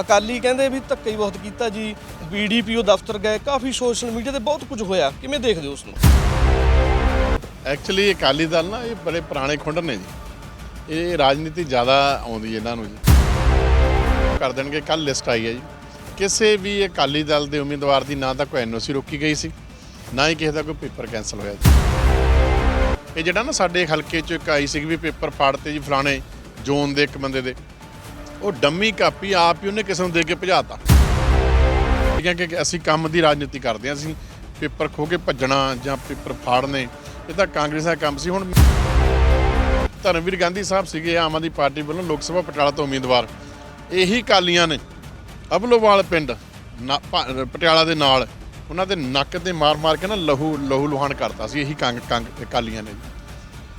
ਅਕਾਲੀ ਕਹਿੰਦੇ ਵੀ ਧੱਕਾ ਹੀ ਬਹੁਤ ਕੀਤਾ ਜੀ ਬੀਡੀਪੀਓ ਦਫ਼ਤਰ ਗਏ, ਕਾਫੀ ਸੋਸ਼ਲ ਮੀਡੀਆ ਤੇ ਬਹੁਤ ਕੁਝ ਹੋਇਆ, ਕਿਵੇਂ ਦੇਖਦੇ ਹੋ ਉਸ ਨੂੰ ਐਕਚੁਅਲੀ ਅਕਾਲੀ ਦਲ ਨਾ, ਇਹ ਬੜੇ ਪੁਰਾਣੇ ਖੁੰਡ ਨੇ ਜੀ। ਇਹ ਰਾਜਨੀਤੀ ਜ਼ਿਆਦਾ ਆਉਂਦੀ ਇਹਨਾਂ ਨੂੰ ਜੀ। ਕਰ ਦੇਣਗੇ ਕੱਲ ਲਿਸਟ ਆਈ ਹੈ ਜੀ। ਕਿਸੇ ਵੀ ਅਕਾਲੀ ਦਲ ਦੇ ਉਮੀਦਵਾਰ ਦੀ ਨਾ ਤਾਂ ਕੋਈ ਐਨਓਸੀ ਰੋਕੀ ਗਈ ਸੀ, ਨਾ ਹੀ ਕਿਸੇ ਦਾ ਕੋਈ ਪੇਪਰ ਕੈਨਸਲ ਹੋਇਆ ਜੀ। ਇਹ ਜਿਹੜਾ ਨਾ ਸਾਡੇ ਹਲਕੇ 'ਚ ਇੱਕ ਆਈ ਸੀ ਵੀ ਪੇਪਰ ਫਾੜਤੇ ਜੀ ਫਲਾਣੇ, ਜ਼ੋਨ ਦੇ ਇੱਕ ਬੰਦੇ ਦੇ। ਉਹ ਡੰਮੀ ਕਾਪੀ ਆਪ ਹੀ ਉਹਨੇ ਕਿਸੇ ਨੂੰ ਦੇ ਕੇ ਭਜਾਤਾ। ਠੀਕ ਹੈ ਕਿ ਅਸੀਂ ਕੰਮ ਦੀ ਰਾਜਨੀਤੀ ਕਰਦੇ ਹਾਂ, ਅਸੀਂ ਪੇਪਰ ਖੋ ਕੇ ਭੱਜਣਾ ਜਾਂ ਪੇਪਰ ਫਾੜਨੇ, ਇਹ ਤਾਂ ਕਾਂਗਰਸ ਦਾ ਕੰਮ ਸੀ। ਹੁਣ ਧਰਮਵੀਰ ਗਾਂਧੀ ਸਾਹਿਬ ਸੀਗੇ, ਆਮ ਆਦਮੀ ਪਾਰਟੀ ਵੱਲੋਂ ਲੋਕ ਸਭਾ ਪਟਿਆਲਾ ਤੋਂ ਉਮੀਦਵਾਰ। ਇਹੀ ਕਾਲੀਆਂ ਨੇ, ਅਬਲੋਵਾਲ ਪਿੰਡ, ਨਾ- ਪਟਿਆਲਾ ਦੇ ਨਾਲ, ਉਹਨਾਂ ਦੇ ਨੱਕ ਤੇ ਮਾਰ-ਮਾਰ ਕੇ ਨਾ ਲਹੂ ਲਹੂ ਲੁਹਾਨ ਕਰਤਾ ਸੀ, ਇਹੀ ਕੰਗ ਕੰਗ ਕਾਲੀਆਂ ਨੇ।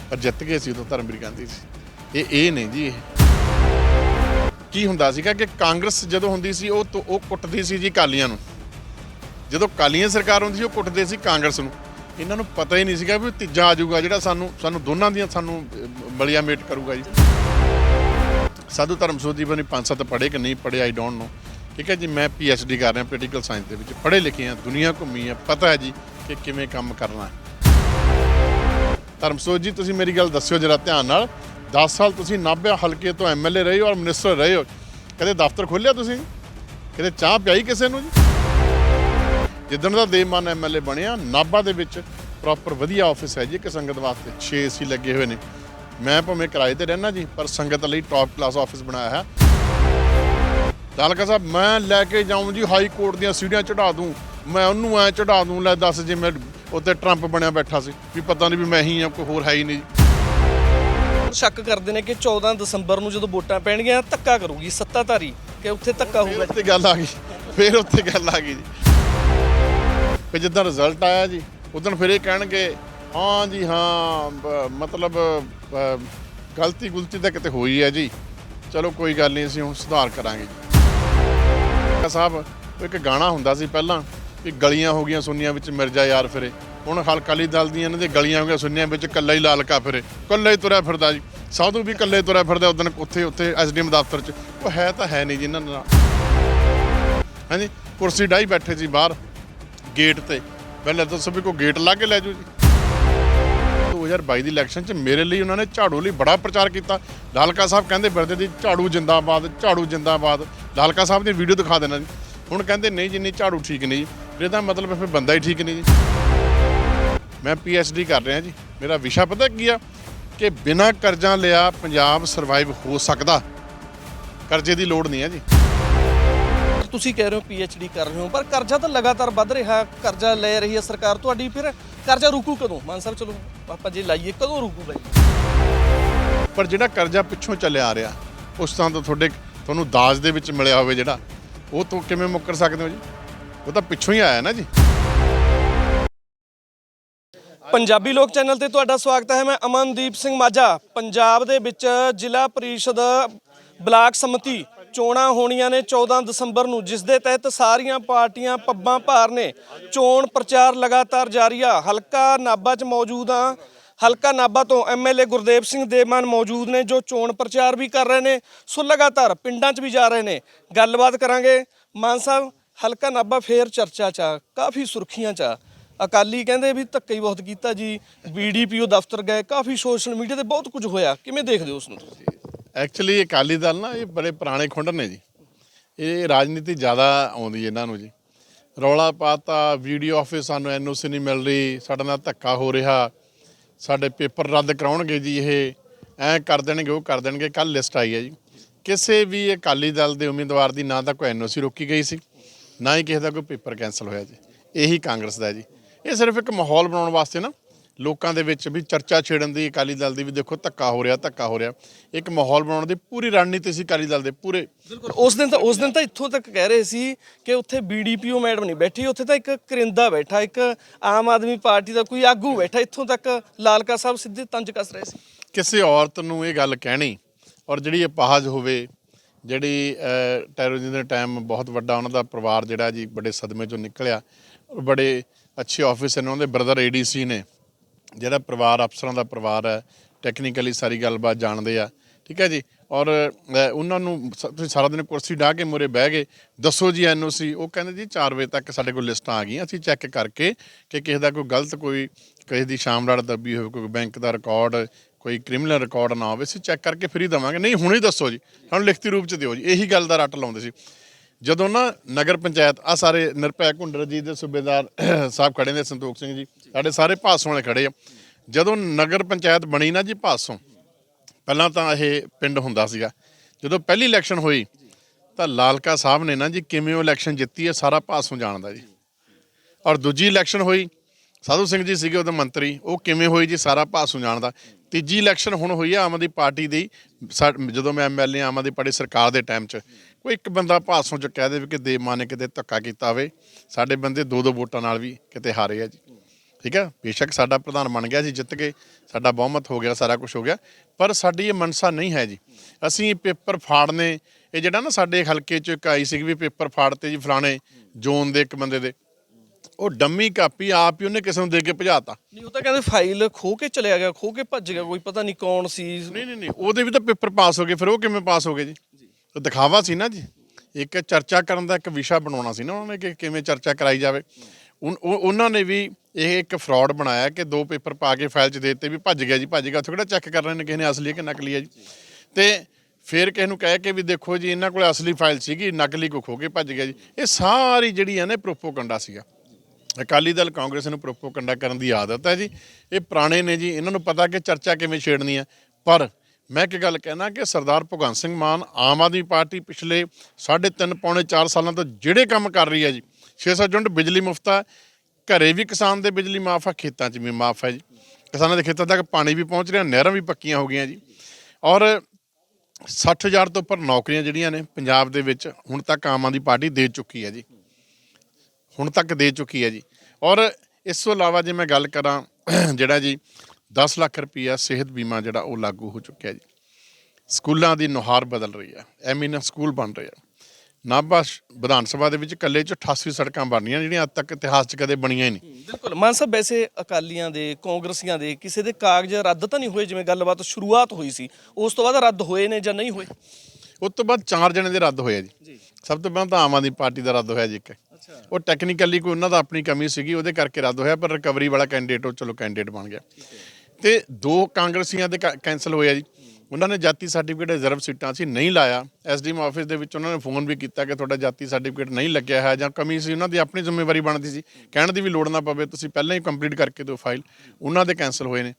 ਪਰ ਜਿੱਤ ਗਏ ਸੀ ਉਦੋਂ ਧਰਮਵੀਰ ਗਾਂਧੀ ਸੀ ਇਹ ਇਹ ਨਹੀਂ ਜੀ ਇਹ। ਕੀ ਹੁੰਦਾ ਸੀਗਾ ਕਿ ਕਾਂਗਰਸ ਜਦੋਂ ਹੁੰਦੀ ਸੀ ਉਹ ਉਹ ਕੁੱਟਦੀ ਸੀ ਜੀ ਕਾਲੀਆਂ ਨੂੰ। ਜਦੋਂ ਕਾਲੀਆਂ ਸਰਕਾਰ ਹੁੰਦੀ ਸੀ ਉਹ ਕੁੱਟਦੇ ਸੀ ਕਾਂਗਰਸ ਨੂੰ। ਇਹਨਾਂ ਨੂੰ ਪਤਾ ਹੀ ਨਹੀਂ ਸੀਗਾ ਵੀ ਤੀਜਾ ਆ ਜਾਊਗਾ ਜਿਹੜਾ ਸਾਨੂੰ ਸਾਨੂੰ ਦੋਨਾਂ ਦੀਆਂ ਸਾਨੂੰ ਅਹ, ਬਲੀਆ ਮੇਟ ਕਰੂਗਾ ਜੀ। ਸਾਧੂ ਧਰਮਸੋਤ ਜੀ ਬਣੀ ਪੰਜ ਸੱਤ ਪੜ੍ਹੇ ਕਿ ਨਹੀਂ ਪੜ੍ਹੇ ਆਈ ਡੋਨਟ ਨੋ ਠੀਕ ਹੈ ਜੀ ਮੈਂ ਪੀ ਐਚ ਡੀ ਕਰ ਰਿਹਾ ਪੋਲੀਟੀਕਲ ਸਾਇੰਸ ਦੇ ਵਿੱਚ। ਪੜ੍ਹੇ ਲਿਖੇ ਆ ਦੁਨੀਆ ਘੁੰਮੀ ਆ ਪਤਾ ਹੈ ਜੀ ਕਿ ਕਿਵੇਂ ਕੰਮ ਕਰਨਾ ਧਰਮਸੋਤ ਜੀ ਤੁਸੀਂ ਮੇਰੀ ਗੱਲ ਦੱਸਿਓ ਜਰਾ ਧਿਆਨ ਨਾਲ। 10 ਸਾਲ ਤੁਸੀਂ ਨਾਭਿਆ ਹਲਕੇ ਤੋਂ ਐਮਐਲਏ ਰਹੇ ਹੋ ਔਰ ਮਿਨਿਸਟਰ ਰਹੇ ਹੋ। ਕਦੇ ਦਫ਼ਤਰ ਖੋਲ੍ਹਿਆ ਤੁਸੀਂ? ਕਦੇ ਚਾਹ ਪਿਆਈ ਕਿਸੇ ਨੂੰ ਜੀ? ਜਿੱਦਣ ਦਾ ਦੇਵਮਾਨ ਐਮਐਲਏ ਬਣਿਆ, ਨਾਭਾ ਦੇ ਵਿੱਚ ਪ੍ਰੋਪਰ ਵਧੀਆ ਆਫਿਸ ਹੈ ਜੀ, ਇੱਕ ਸੰਗਤ ਵਾਸਤੇ 6 ਏਸੀ ਲੱਗੇ ਹੋਏ ਨੇ। ਮੈਂ ਭਾਵੇਂ ਕਿਰਾਏ ਤੇ ਰਹਿਣਾ ਜੀ, ਪਰ ਸੰਗਤ ਲਈ ਟੌਪ ਕਲਾਸ ਆਫਿਸ ਬਣਾਇਆ ਹੈ। ਤਾਲਕਾ ਸਾਹਿਬ, ਮੈਂ ਲੈ ਕੇ ਜਾਊਂ ਜੀ ਹਾਈ ਕੋਰਟ ਦੀਆਂ ਸੀੜੀਆਂ ਚੜਾ ਦੂੰ। ਮੈਂ ਉਹਨੂੰ ਐ ਚੜਾ ਦੂੰ, ਲੈ ਦੱਸ ਜੇ ਮੈਂ ਉੱਤੇ ਟਰੰਪ ਬਣਿਆ ਬੈਠਾ ਸੀ। ਵੀ ਪਤਾ ਨਹੀਂ ਵੀ ਮੈਂ ਹੀ ਆ, ਕੋਈ ਹੋਰ ਹੈ ਹੀ ਨਹੀਂ। ਜੀ ਸ਼ੱਕ ਕਰਦੇ ਨੇ ਕਿ 14 ਦਸੰਬਰ ਨੂੰ ਜਦੋਂ ਵੋਟਾਂ ਪੈਣਗੀਆਂ ਧੱਕਾ ਕਰੂਗੀ ਸੱਤਾਧਾਰੀ ਕਿ ਉੱਥੇ ਧੱਕਾ ਫਿਰ ਹੋਊਗਾ ਤੇ ਗੱਲ ਆ ਗਈ। ਫਿਰ ਉੱਥੇ ਗੱਲ ਆ ਗਈ ਜੀ। ਫਿਰ ਜਿੱਦਾਂ ਰਿਜ਼ਲਟ ਆਇਆ ਜੀ ਉਦੋਂ ਫਿਰ ਇਹ ਕਹਿਣਗੇ ਹਾਂ ਜੀ ਹਾਂ ਬ- ਮਤਲਬ ਅ, ਗਲਤੀ ਗੁਲਤੀ ਤਾਂ ਕਿਤੇ ਹੋਈ ਹੈ ਜੀ। ਚਲੋ ਕੋਈ ਗੱਲ ਨਹੀਂ ਅਸੀਂ ਹੁਣ ਸੁਧਾਰ ਕਰਾਂਗੇ ਜੀ। ਸਾਹਿਬ ਉਹ ਇੱਕ ਗਾਣਾ ਹੁੰਦਾ ਸੀ ਪਹਿਲਾਂ ਕਿ ਗਲੀਆਂ ਹੋ ਗਈਆਂ ਸੁੰਨੀਆਂ ਵਿੱਚ ਮਿਰਜ਼ਾ ਯਾਰ ਫਿਰੇ। ਹੁਣ ਹਲਕਾਲੀ ਦਲ ਦੀਆਂ ਇਹਨਾਂ ਦੀਆਂ ਗਲੀਆਂ ਹੋ ਗਈਆਂ ਸੁੰਨੀਆਂ ਵਿੱਚ ਕੱਲਾ ਹੀ ਲਾਲਕਾ ਫਿਰੇ। ਕੱਲਾ ਹੀ ਤੁਰਿਆ ਫਿਰਦਾ ਜੀ। ਸਾਧੂ ਵੀ ਇਕੱਲੇ ਤੁਰਿਆ ਫਿਰਦਾ ਉਦੋਂ ਉੱਥੇ ਉੱਥੇ ਐਸਡੀਐਮ ਦਫ਼ਤਰ 'ਚ। ਉਹ ਹੈ ਤਾਂ ਹੈ ਨਹੀਂ ਜੀ ਇਹਨਾਂ ਨਾਲ। ਹਾਂਜੀ ਕੁਰਸੀ ਡਾਈ ਬੈਠੇ ਸੀ ਬਾਹਰ, ਗੇਟ ਤੇ। ਪਹਿਲਾਂ ਦੱਸੋ ਵੀ ਕੋਈ ਗੇਟ ਲਾ ਕੇ ਲੈ ਜੂ। ਜੀ 2022 ਦੀ ਇਲੈਕਸ਼ਨ 'ਚ ਮੇਰੇ ਲਈ ਉਹਨਾਂ ਨੇ ਝਾੜੂ ਲਈ ਬੜਾ ਪ੍ਰਚਾਰ ਕੀਤਾ। ਲਾਲਕਾ ਸਾਹਿਬ ਕਹਿੰਦੇ ਫਿਰਦੇ ਜੀ, ਝਾੜੂ ਜਿੰਦਾਬਾਦ ਝਾੜੂ ਜਿੰਦਾਬਾਦ। ਲਾਲਕਾ ਸਾਹਿਬ ਦੀ ਵੀਡੀਓ ਦਿਖਾ ਦੇਣਾ ਜੀ। ਹੁਣ ਕਹਿੰਦੇ ਨਹੀਂ ਜਿੰਨੀ ਝਾੜੂ ਠੀਕ ਨਹੀਂ ਜੀ। ਇਹਦਾ ਮਤਲਬ ਫਿਰ ਬੰਦਾ ਹੀ ਠੀਕ ਨਹੀਂ ਜੀ। ਮੈਂ ਡੀ ਕਰ ਰਿਹਾ ਜੀ। ਮੇਰਾ ਵਿਸ਼ਾ ਪਤਾ ਕੀ ਆ? ਕਿ ਬਿਨਾਂ ਕਰਜ਼ਾ ਲਿਆ ਪੰਜਾਬ ਸਰਵਾਈਵ ਹੋ ਸਕਦਾ। ਕਰਜ਼ੇ ਦੀ ਲੋੜ ਨਹੀਂ ਹੈ ਜੀ। ਤੁਸੀਂ ਕਹਿ ਰਹੇ ਹੋ ਪੀਐਚਡੀ ਕਰ ਰਹੇ ਹੋ ਪਰ ਕਰਜ਼ਾ ਤਾਂ ਲਗਾਤਾਰ ਵੱਧ ਰਿਹਾ ਕਰਜ਼ਾ ਲੈ ਰਹੀ ਹੈ ਸਰਕਾਰ। ਤੁਹਾਡੀ ਫਿਰ ਕਰਜ਼ਾ ਰੁਕੂ ਕਦੋਂ? ਮਾਨ ਸਾਹਿਬ ਚਲੋ ਆਪਾਂ ਜੇ ਲਾਈਏ ਕਦੋਂ ਰੁਕੂਗਾ ਜੀ ਪਰ ਜਿਹੜਾ ਕਰਜ਼ਾ ਪਿੱਛੋਂ ਚੱਲਿਆ ਆ ਰਿਹਾ ਉਸ ਤਾਂ ਤੋਂ ਤੁਹਾਡੇ ਤੁਹਾਨੂੰ ਦਾਜ ਦੇ ਵਿੱਚ ਮਿਲਿਆ ਹੋਵੇ ਜਿਹੜਾ ਉਹ ਤੋਂ ਕਿਵੇਂ ਮੁੱਕਰ ਸਕਦੇ ਹੋ ਜੀ? ਉਹ ਤਾਂ ਪਿੱਛੋਂ ਹੀ ਆਇਆ ਨਾ ਜੀ। ਪੰਜਾਬੀ ਲੋਕ ਚੈਨਲ ਤੇ ਤੁਹਾਡਾ ਸਵਾਗਤ ਹੈ, ਮੈਂ ਅਮਨਦੀਪ ਸਿੰਘ ਮਾਝਾ। ਪੰਜਾਬ ਦੇ ਵਿੱਚ ਜ਼ਿਲ੍ਹਾ ਪ੍ਰੀਸ਼ਦ ਬਲਾਕ ਸਮਿਤੀ ਚੋਣਾਂ ਹੋਣੀਆਂ ਨੇ 14 ਦਸੰਬਰ ਨੂੰ, ਜਿਸ ਦੇ ਤਹਿਤ ਸਾਰੀਆਂ ਪਾਰਟੀਆਂ ਪੱਬਾਂ ਭਾਰ ਨੇ। ਚੋਣ ਪ੍ਰਚਾਰ ਲਗਾਤਾਰ ਜਾਰੀ ਆ। ਹਲਕਾ ਨਾਭਾ 'ਚ ਮੌਜੂਦ ਆ। ਹਲਕਾ ਨਾਭਾ ਤੋਂ ਐਮਐਲਏ ਗੁਰਦੇਵ ਸਿੰਘ ਦੇਮਾਨ ਮੌਜੂਦ ਨੇ, ਜੋ ਚੋਣ ਪ੍ਰਚਾਰ ਵੀ ਕਰ ਰਹੇ ਨੇ, ਸੋ ਲਗਾਤਾਰ ਪਿੰਡਾਂ 'ਚ ਵੀ ਜਾ ਰਹੇ ਨੇ। ਗੱਲਬਾਤ ਕਰਾਂਗੇ। ਮਾਨ ਸਾਹਿਬ, ਹਲਕਾ ਨਾਭਾ ਫੇਰ ਚਰਚਾ 'ਚ ਆ। ਕਾਫੀ ਸੁਰਖੀਆਂ 'ਚ ਆ। ਅਕਾਲੀ ਕਹਿੰਦੇ ਵੀ ਧੱਕਾ ਹੀ ਬਹੁਤ ਕੀਤਾ ਜੀ ਬੀਡੀਪੀਓ ਦਫ਼ਤਰ ਗਏ, ਕਾਫੀ ਸੋਸ਼ਲ ਮੀਡੀਆ ਤੇ ਬਹੁਤ ਕੁਝ ਹੋਇਆ, ਕਿਵੇਂ ਦੇਖਦੇ ਹੋ ਉਸ ਨੂੰ ਐਕਚੁਅਲੀ ਅਕਾਲੀ ਦਲ ਨਾ, ਇਹ ਬੜੇ ਪੁਰਾਣੇ ਖੁੰਡ ਨੇ ਜੀ। ਇਹ ਰਾਜਨੀਤੀ ਜ਼ਿਆਦਾ ਆਉਂਦੀ ਇਹਨਾਂ ਨੂੰ ਜੀ। ਰੌਲਾ ਪਾਤਾ ਵੀਡੀਓ ਆਫਿਸ ਸਾਨੂੰ ਐਨਓਸੀ ਨਹੀਂ ਮਿਲ ਰਹੀ, ਸਾਡੇ ਨਾਲ ਧੱਕਾ ਹੋ ਰਿਹਾ, ਸਾਡੇ ਪੇਪਰ ਰੱਦ ਕਰਾਉਣਗੇ ਜੀ ਇਹ, ਐਂ ਕਰ ਦੇਣਗੇ, ਉਹ ਕਰ ਦੇਣਗੇ ਕੱਲ ਲਿਸਟ ਆਈ ਹੈ ਜੀ। ਕਿਸੇ ਵੀ ਅਕਾਲੀ ਦਲ ਦੇ ਉਮੀਦਵਾਰ ਦੀ ਨਾ ਤਾਂ ਕੋਈ ਐਨਓਸੀ ਰੋਕੀ ਗਈ ਸੀ, ਨਾ ਹੀ ਕਿਸੇ ਦਾ ਕੋਈ ਪੇਪਰ ਕੈਨਸਲ ਹੋਇਆ ਜੀ। ਇਹੀ ਕਾਂਗਰਸ ਦਾ ਜੀ। ਇਹ ਸਿਰਫ ਇੱਕ ਮਾਹੌਲ ਬਣਾਉਣ ਵਾਸਤੇ ਨਾ ਲੋਕਾਂ ਦੇ ਵਿੱਚ ਵੀ ਚਰਚਾ ਛੇੜਨ ਦੀ ਅਕਾਲੀ ਦਲ ਦੀ ਵੀ ਦੇਖੋ ਧੱਕਾ ਹੋ ਰਿਹਾ ਧੱਕਾ ਹੋ ਰਿਹਾ। ਇੱਕ ਮਾਹੌਲ ਬਣਾਉਣ ਦੀ ਪੂਰੀ ਰਣਨੀਤੀ ਸੀ ਅਕਾਲੀ ਦਲ ਦੇ ਪੂਰੇ। ਬਿਲਕੁਲ ਉਸ ਦਿਨ ਤਾਂ ਉਸ ਦਿਨ ਤਾਂ ਇੱਥੋਂ ਤੱਕ ਕਹਿ ਰਹੇ ਸੀ ਕਿ ਉੱਥੇ ਬੀਡੀਪੀਓ ਮੈਡਮ ਨਹੀਂ ਬੈਠੀ ਉੱਥੇ ਤਾਂ ਇੱਕ ਕਰਿੰਦਾ ਬੈਠਾ ਇੱਕ ਆਮ ਆਦਮੀ ਪਾਰਟੀ ਦਾ ਕੋਈ ਆਗੂ ਬੈਠਾ ਇੱਥੋਂ ਤੱਕ ਲਾਲਕਾ ਸਾਹਿਬ ਸਿੱਧੇ ਤੰਜ ਕੱਸ ਰਹੇ ਸੀ। ਕਿਸੇ ਔਰਤ ਨੂੰ ਇਹ ਗੱਲ ਕਹਿਣੀ ਔਰ ਜਿਹੜੀ ਅਪਾਹਜ ਹੋਵੇ ਜਿਹੜੀ ਟੈਰੋਰਿਜ਼ਮ ਦੇ ਟਾਈਮ ਬਹੁਤ ਵੱਡਾ ਉਹਨਾਂ ਦਾ ਪਰਿਵਾਰ ਜਿਹੜਾ ਜੀ ਬੜੇ ਸਦਮੇ ਚੋਂ ਨਿਕਲਿਆ ਔਰ ਬੜੇ ਅੱਛੇ ਆਫਿਸਰ ਨੇ ਉਹਨਾਂ ਦੇ ਬ੍ਰਦਰ ਏਡੀਸੀ ਨੇ। ਜਿਹੜਾ ਪਰਿਵਾਰ, ਅਫਸਰਾਂ ਦਾ ਪਰਿਵਾਰ ਹੈ ਟੈਕਨੀਕਲੀ ਸਾਰੀ ਗੱਲਬਾਤ ਜਾਣਦੇ ਆ। ਠੀਕ ਹੈ ਜੀ? ਔਰ ਉਹਨਾਂ ਨੂੰ ਸ- ਤੁਸੀਂ ਸਾਰਾ ਦਿਨ ਕੁਰਸੀ ਢਾ ਕੇ ਮੂਹਰੇ ਬਹਿ ਗਏ, ਦੱਸੋ ਜੀ ਐਨਓਸੀ ਉਹ ਕਹਿੰਦੇ ਜੀ 4 ਵਜੇ ਤੱਕ ਸਾਡੇ ਕੋਲ ਲਿਸਟਾਂ ਆ ਗਈਆਂ, ਅਸੀਂ ਚੈੱਕ ਕਰਕੇ ਕਿ ਕਿਸੇ ਦਾ ਕੋਈ ਗਲਤ ਕੋਈ, ਕਿਸੇ ਦੀ ਸ਼ਾਮਲਾੜ ਦੱਬੀ ਹੋਵੇ, ਕੋਈ ਬੈਂਕ ਦਾ ਰਿਕਾਰਡ ਕੋਈ ਕ੍ਰਿਮੀਨਲ ਰਿਕਾਰਡ ਨਾ ਹੋਵੇ, ਅਸੀਂ ਚੈੱਕ ਕਰਕੇ ਫਿਰ ਹੀ ਦੇਵਾਂਗੇ। ਨਹੀਂ, ਹੁਣੇ ਦੱਸੋ ਜੀ। ਸਾਨੂੰ ਲਿਖਤੀ ਰੂਪ ਚ ਦਿਓ ਜੀ। ਇਹੀ ਗੱਲ ਦਾ ਰੱਟ ਲਾਉਂਦੇ ਸੀ। ਜਦੋਂ ਨਾ ਨਗਰ ਪੰਚਾਇਤ ਆ ਸਾਰੇ ਨਿਰਭੈ ਘੁੰਡਰ ਜੀ ਦੇ ਸੂਬੇਦਾਰ ਸਾਹਿਬ ਖੜੇ ਨੇ, ਸੰਤੋਖ ਸਿੰਘ ਜੀ, ਸਾਡੇ ਸਾਰੇ ਭਾਸੋਂ ਵਾਲੇ ਖੜੇ ਆ। ਜਦੋਂ ਨਗਰ ਪੰਚਾਇਤ ਬਣੀ ਨਾ ਜੀ ਭਾਸੋਂ ਪਹਿਲਾਂ ਤਾਂ ਇਹ ਪਿੰਡ ਹੁੰਦਾ ਸੀਗਾ। ਜਦੋਂ ਪਹਿਲੀ ਇਲੈਕਸ਼ਨ ਹੋਈ, ਤਾਂ ਲਾਲਕਾ ਸਾਹਿਬ ਨੇ ਨਾ ਜੀ ਕਿਵੇਂ ਉਹ ਇਲੈਕਸ਼ਨ ਜਿੱਤੀ ਹੈ, ਸਾਰਾ ਭਾਸੋਂ ਜਾਣਦਾ ਜੀ। ਔਰ ਦੂਜੀ ਇਲੈਕਸ਼ਨ ਹੋਈ, ਸਾਧੂ ਸਿੰਘ ਜੀ ਸੀਗੇ ਉਹਦੇ ਮੰਤਰੀ, ਉਹ ਕਿਵੇਂ ਹੋਈ ਜੀ, ਸਾਰਾ ਭਾਸੋਂ ਜਾਣਦਾ। ਤੀਜੀ ਇਲੈਕਸ਼ਨ ਹੁਣ ਹੋਈ ਆ ਆਮ ਆਦਮੀ ਪਾਰਟੀ ਦੀ, ਸਾ- ਜਦੋਂ ਮੈਂ ਐਮਐਲਏ ਆਮ ਆਦਮੀ ਪਾਰਟੀ ਸਰਕਾਰ ਦੇ ਟਾਈਮ 'ਚ। ਕੋਈ ਇੱਕ ਬੰਦਾ ਭਾਸੋਂ 'ਚ ਕਹਿ ਦੇਵੇ ਕਿ ਦੇਵ ਮਾਨ ਨੇ ਕਿਤੇ ਧੱਕਾ ਕੀਤਾ ਹੋਵੇ ਸਾਡੇ ਬੰਦੇ ਦੋ ਦੋ ਵੋਟਾਂ ਨਾਲ ਵੀ ਕਿਤੇ ਹਾਰੇ ਆ ਜੀ। ਠੀਕ ਹੈ ਬੇਸ਼ੱਕ ਸਾਡਾ ਪ੍ਰਧਾਨ ਬਣ ਗਿਆ ਜੀ ਜਿੱਤ ਕੇ ਸਾਡਾ ਬਹੁਮਤ ਹੋ ਗਿਆ ਸਾਰਾ ਕੁਝ ਹੋ ਗਿਆ। ਪਰ ਸਾਡੀ ਇਹ ਮਨਸਾ ਨਹੀਂ ਹੈ ਜੀ। ਅਸੀਂ ਪੇਪਰ ਫਾੜਨੇ ਇਹ ਜਿਹੜਾ ਨਾ ਸਾਡੇ ਹਲਕੇ 'ਚ ਇੱਕ ਆਈ ਸੀ ਵੀ ਪੇਪਰ ਫਾੜਤੇ ਜੀ ਫਲਾਣੇ ਜ਼ੋਨ ਦੇ ਇੱਕ ਬੰਦੇ ਦੇ। ਉਹ ਡੰਮੀ ਕਾਪੀ ਆਪ ਹੀ ਉਹਨੇ ਕਿਸੇ ਨੂੰ ਦੇ ਕੇ ਭਜਾਤਾ। ਨਹੀਂ ਉਹ ਤਾਂ ਕਹਿੰਦੇ ਫਾਈਲ ਖੋ ਕੇ ਚਲਿਆ ਗਿਆ ਖੋ ਕੇ ਭੱਜ ਗਿਆ ਕੋਈ ਪਤਾ ਨਹੀਂ ਕੌਣ ਸੀ। ਨਹੀਂ ਨਹੀਂ ਨਹੀਂ ਉਹਦੇ ਵੀ ਤਾਂ ਪੇਪਰ ਪਾਸ ਹੋ ਗਏ ਫਿਰ ਉਹ ਕਿਵੇਂ ਪਾਸ ਹੋ ਗਏ ਜੀ? ਦਿਖਾਵਾ ਸੀ ਨਾ ਜੀ। ਇੱਕ ਚਰਚਾ ਕਰਨ ਦਾ ਇੱਕ ਵਿਸ਼ਾ ਬਣਾਉਣਾ ਸੀ ਨਾ ਉਹਨਾਂ ਨੇ ਕਿ ਕਿਵੇਂ ਚਰਚਾ ਕਰਾਈ ਜਾਵੇ। ਉਨ- ਉਹਨਾਂ ਨੇ ਵੀ ਇਹ ਇੱਕ ਫਰਾਡ ਬਣਾਇਆ ਕਿ ਦੋ ਪੇਪਰ ਪਾ ਕੇ ਫਾਈਲ 'ਚ ਦੇ ਦਿੱਤੇ ਵੀ ਭੱਜ ਗਿਆ ਜੀ, ਭੱਜ ਗਿਆ। ਥੋੜਾ ਚੈੱਕ ਕਰ ਰਹੇ ਨੇ ਕਿਸੇ ਨੇ ਅਸਲੀ ਹੈ ਕਿ ਨਕਲੀ ਹੈ ਜੀ। ਤੇ ਫਿਰ ਕਿਸੇ ਨੂੰ ਕਹਿ ਕੇ ਵੀ ਦੇਖੋ ਜੀ, ਇਹਨਾਂ ਕੋਲ ਅਸਲੀ ਫਾਈਲ ਸੀਗੀ, ਨਕਲੀ ਕੋ ਖੋ ਕੇ ਭੱਜ ਗਿਆ ਜੀ। ਇਹ ਸਾਰੀ ਜਿਹੜੀ ਆ ਨਾ ਪ੍ਰੋਪੋਗੰਡਾ ਸੀਗਾ। ਅਕਾਲੀ ਦਲ ਕਾਂਗਰਸ ਨੂੰ ਪ੍ਰੋਪੋਗੰਡਾ ਕਰਨ ਦੀ ਆਦਤ ਹੈ ਜੀ। ਇਹ ਪੁਰਾਣੇ ਨੇ ਜੀ, ਇਹਨਾਂ ਨੂੰ ਪਤਾ ਕਿ ਚਰਚਾ ਕਿਵੇਂ ਛੇੜਨੀ ਹੈ। ਪਰ ਮੈਂ ਇੱਕ ਗੱਲ ਕਹਿਣਾ ਕਿ ਸਰਦਾਰ ਭਗਵੰਤ ਸਿੰਘ ਮਾਨ ਆਮ ਆਦਮੀ ਪਾਰਟੀ ਪਿਛਲੇ 3.5 ਪੌਣੇ 4 ਸਾਲਾਂ ਤੋਂ ਜਿਹੜੇ ਕੰਮ ਕਰ ਰਹੀ ਹੈ ਜੀ 600 ਯੂਨਿਟ ਬਿਜਲੀ ਮੁਫਤ ਆ, ਘਰੇ ਵੀ ਕਿਸਾਨ ਦੇ ਬਿਜਲੀ ਮਾਫ ਆ, ਖੇਤਾਂ 'ਚ ਵੀ ਮਾਫ ਹੈ ਜੀ। ਕਿਸਾਨਾਂ ਦੇ ਖੇਤਾਂ ਤੱਕ ਪਾਣੀ ਵੀ ਪਹੁੰਚ ਰਿਹਾ, ਨਹਿਰਾਂ ਵੀ ਪੱਕੀਆਂ ਹੋ ਗਈਆਂ ਜੀ। ਔਰ 60000 ਤੋਂ ਉੱਪਰ ਨੌਕਰੀਆਂ ਜਿਹੜੀਆਂ ਨੇ ਪੰਜਾਬ ਦੇ ਵਿੱਚ ਹੁਣ ਤੱਕ ਆਮ ਆਦਮੀ ਪਾਰਟੀ ਦੇ ਚੁੱਕੀ ਹੈ ਜੀ। ਹੁਣ ਤੱਕ ਦੇ ਚੁੱਕੀ ਹੈ ਜੀ। ਔਰ ਇਸ ਤੋਂ ਇਲਾਵਾ ਜੇ ਮੈਂ ਗੱਲ ਕਰਾਂ ਜਿਹੜਾ ਜੀ 10 ਲੱਖ ਰੁਪਈਆ ਸਿਹਤ ਬੀਮਾ ਜਿਹੜਾ ਉਹ ਲਾਗੂ ਹੋ ਚੁੱਕਿਆ ਜੀ। ਸਕੂਲਾਂ ਦੀ ਨੁਹਾਰ ਬਦਲ ਰਹੀ ਹੈ। ਐਮੀਨ ਸਕੂਲ ਬਣ ਰਹੇ ਆ। ਨਾਭਾ ਵਿਧਾਨ ਸਭਾ ਦੇ ਵਿੱਚ ਕੱਲੇ ਚ 88 ਸੜਕਾਂ ਬਣਨੀਆਂ ਜਿਹੜੀਆਂ ਅੱਜ ਤੱਕ ਇਤਿਹਾਸ 'ਚ ਕਦੇ ਬਣੀਆਂ ਹੀ ਨਹੀਂ। ਬਿਲਕੁਲ। ਮਾਨ ਸਾਹਿਬ ਵੈਸੇ ਅਕਾਲੀਆਂ ਦੇ ਕਾਂਗਰਸੀਆਂ ਦੇ ਕਿਸੇ ਦੇ ਕਾਗਜ਼ ਰੱਦ ਤਾਂ ਨਹੀਂ ਹੋਏ ਜਿਵੇਂ ਗੱਲਬਾਤ ਸ਼ੁਰੂਆਤ ਹੋਈ ਸੀ ਉਸ ਤੋਂ ਬਾਅਦ ਰੱਦ ਹੋਏ ਨੇ ਜਾਂ ਨਹੀਂ ਹੋਏ? ਉਸ ਤੋਂ ਬਾਅਦ ਚਾਰ ਜਣੇ ਦੇ ਰੱਦ ਹੋਏ ਆ ਜੀ। ਸਭ ਤੋਂ ਪਹਿਲਾਂ ਤਾਂ ਆਮ ਆਦਮੀ ਪਾਰਟੀ ਦਾ ਰੱਦ ਹੋਇਆ ਜੀ ਇੱਕ। ਉਹ ਟੈਕਨੀਕਲੀ ਕੋਈ ਉਹਨਾਂ ਦਾ ਆਪਣੀ ਕਮੀ ਸੀਗੀ ਉਹਦੇ ਕਰਕੇ ਰੱਦ ਹੋਇਆ ਪਰ ਰਿਕਵਰੀ ਵਾਲਾ ਕੈਂਡੀਡੇਟ ਉਹ ਚਲੋ ਕੈਂਡੀਡੇਟ ਬਣ ਗਿਆ। ਤੇ ਦੋ ਕਾਂਗਰਸੀਆਂ ਦੇ ਕੈ- ਕੈਂਸਲ ਹੋਇਆ ਜੀ। ਉਹਨਾਂ ਨੇ ਜਾਤੀ ਸਰਟੀਫਿਕੇਟ ਰਿਜ਼ਰਵ ਸੀਟਾਂ ਸੀ ਨਹੀਂ ਲਾਇਆ। ਐਸਡੀਐਮ ਆਫਿਸ ਦੇ ਵਿੱਚ ਉਹਨਾਂ ਨੇ ਫੋਨ ਵੀ ਕੀਤਾ ਕਿ ਤੁਹਾਡਾ ਜਾਤੀ ਸਰਟੀਫਿਕੇਟ ਨਹੀਂ ਲੱਗਿਆ ਹੈ ਜਾਂ ਕਮੀ ਸੀ, ਉਹਨਾਂ ਦੀ ਆਪਣੀ ਜ਼ਿੰਮੇਵਾਰੀ ਬਣਦੀ ਸੀ। ਕਹਿਣ ਦੀ ਵੀ ਲੋੜ ਨਾ ਪਵੇ, ਤੁਸੀਂ ਪਹਿਲਾਂ ਹੀ ਕੰਪਲੀਟ ਕਰਕੇ ਦਿਓ ਫਾਈਲ ਉਹਨਾਂ ਦੇ ਕੈਂਸਲ ਹੋਏ ਨੇ।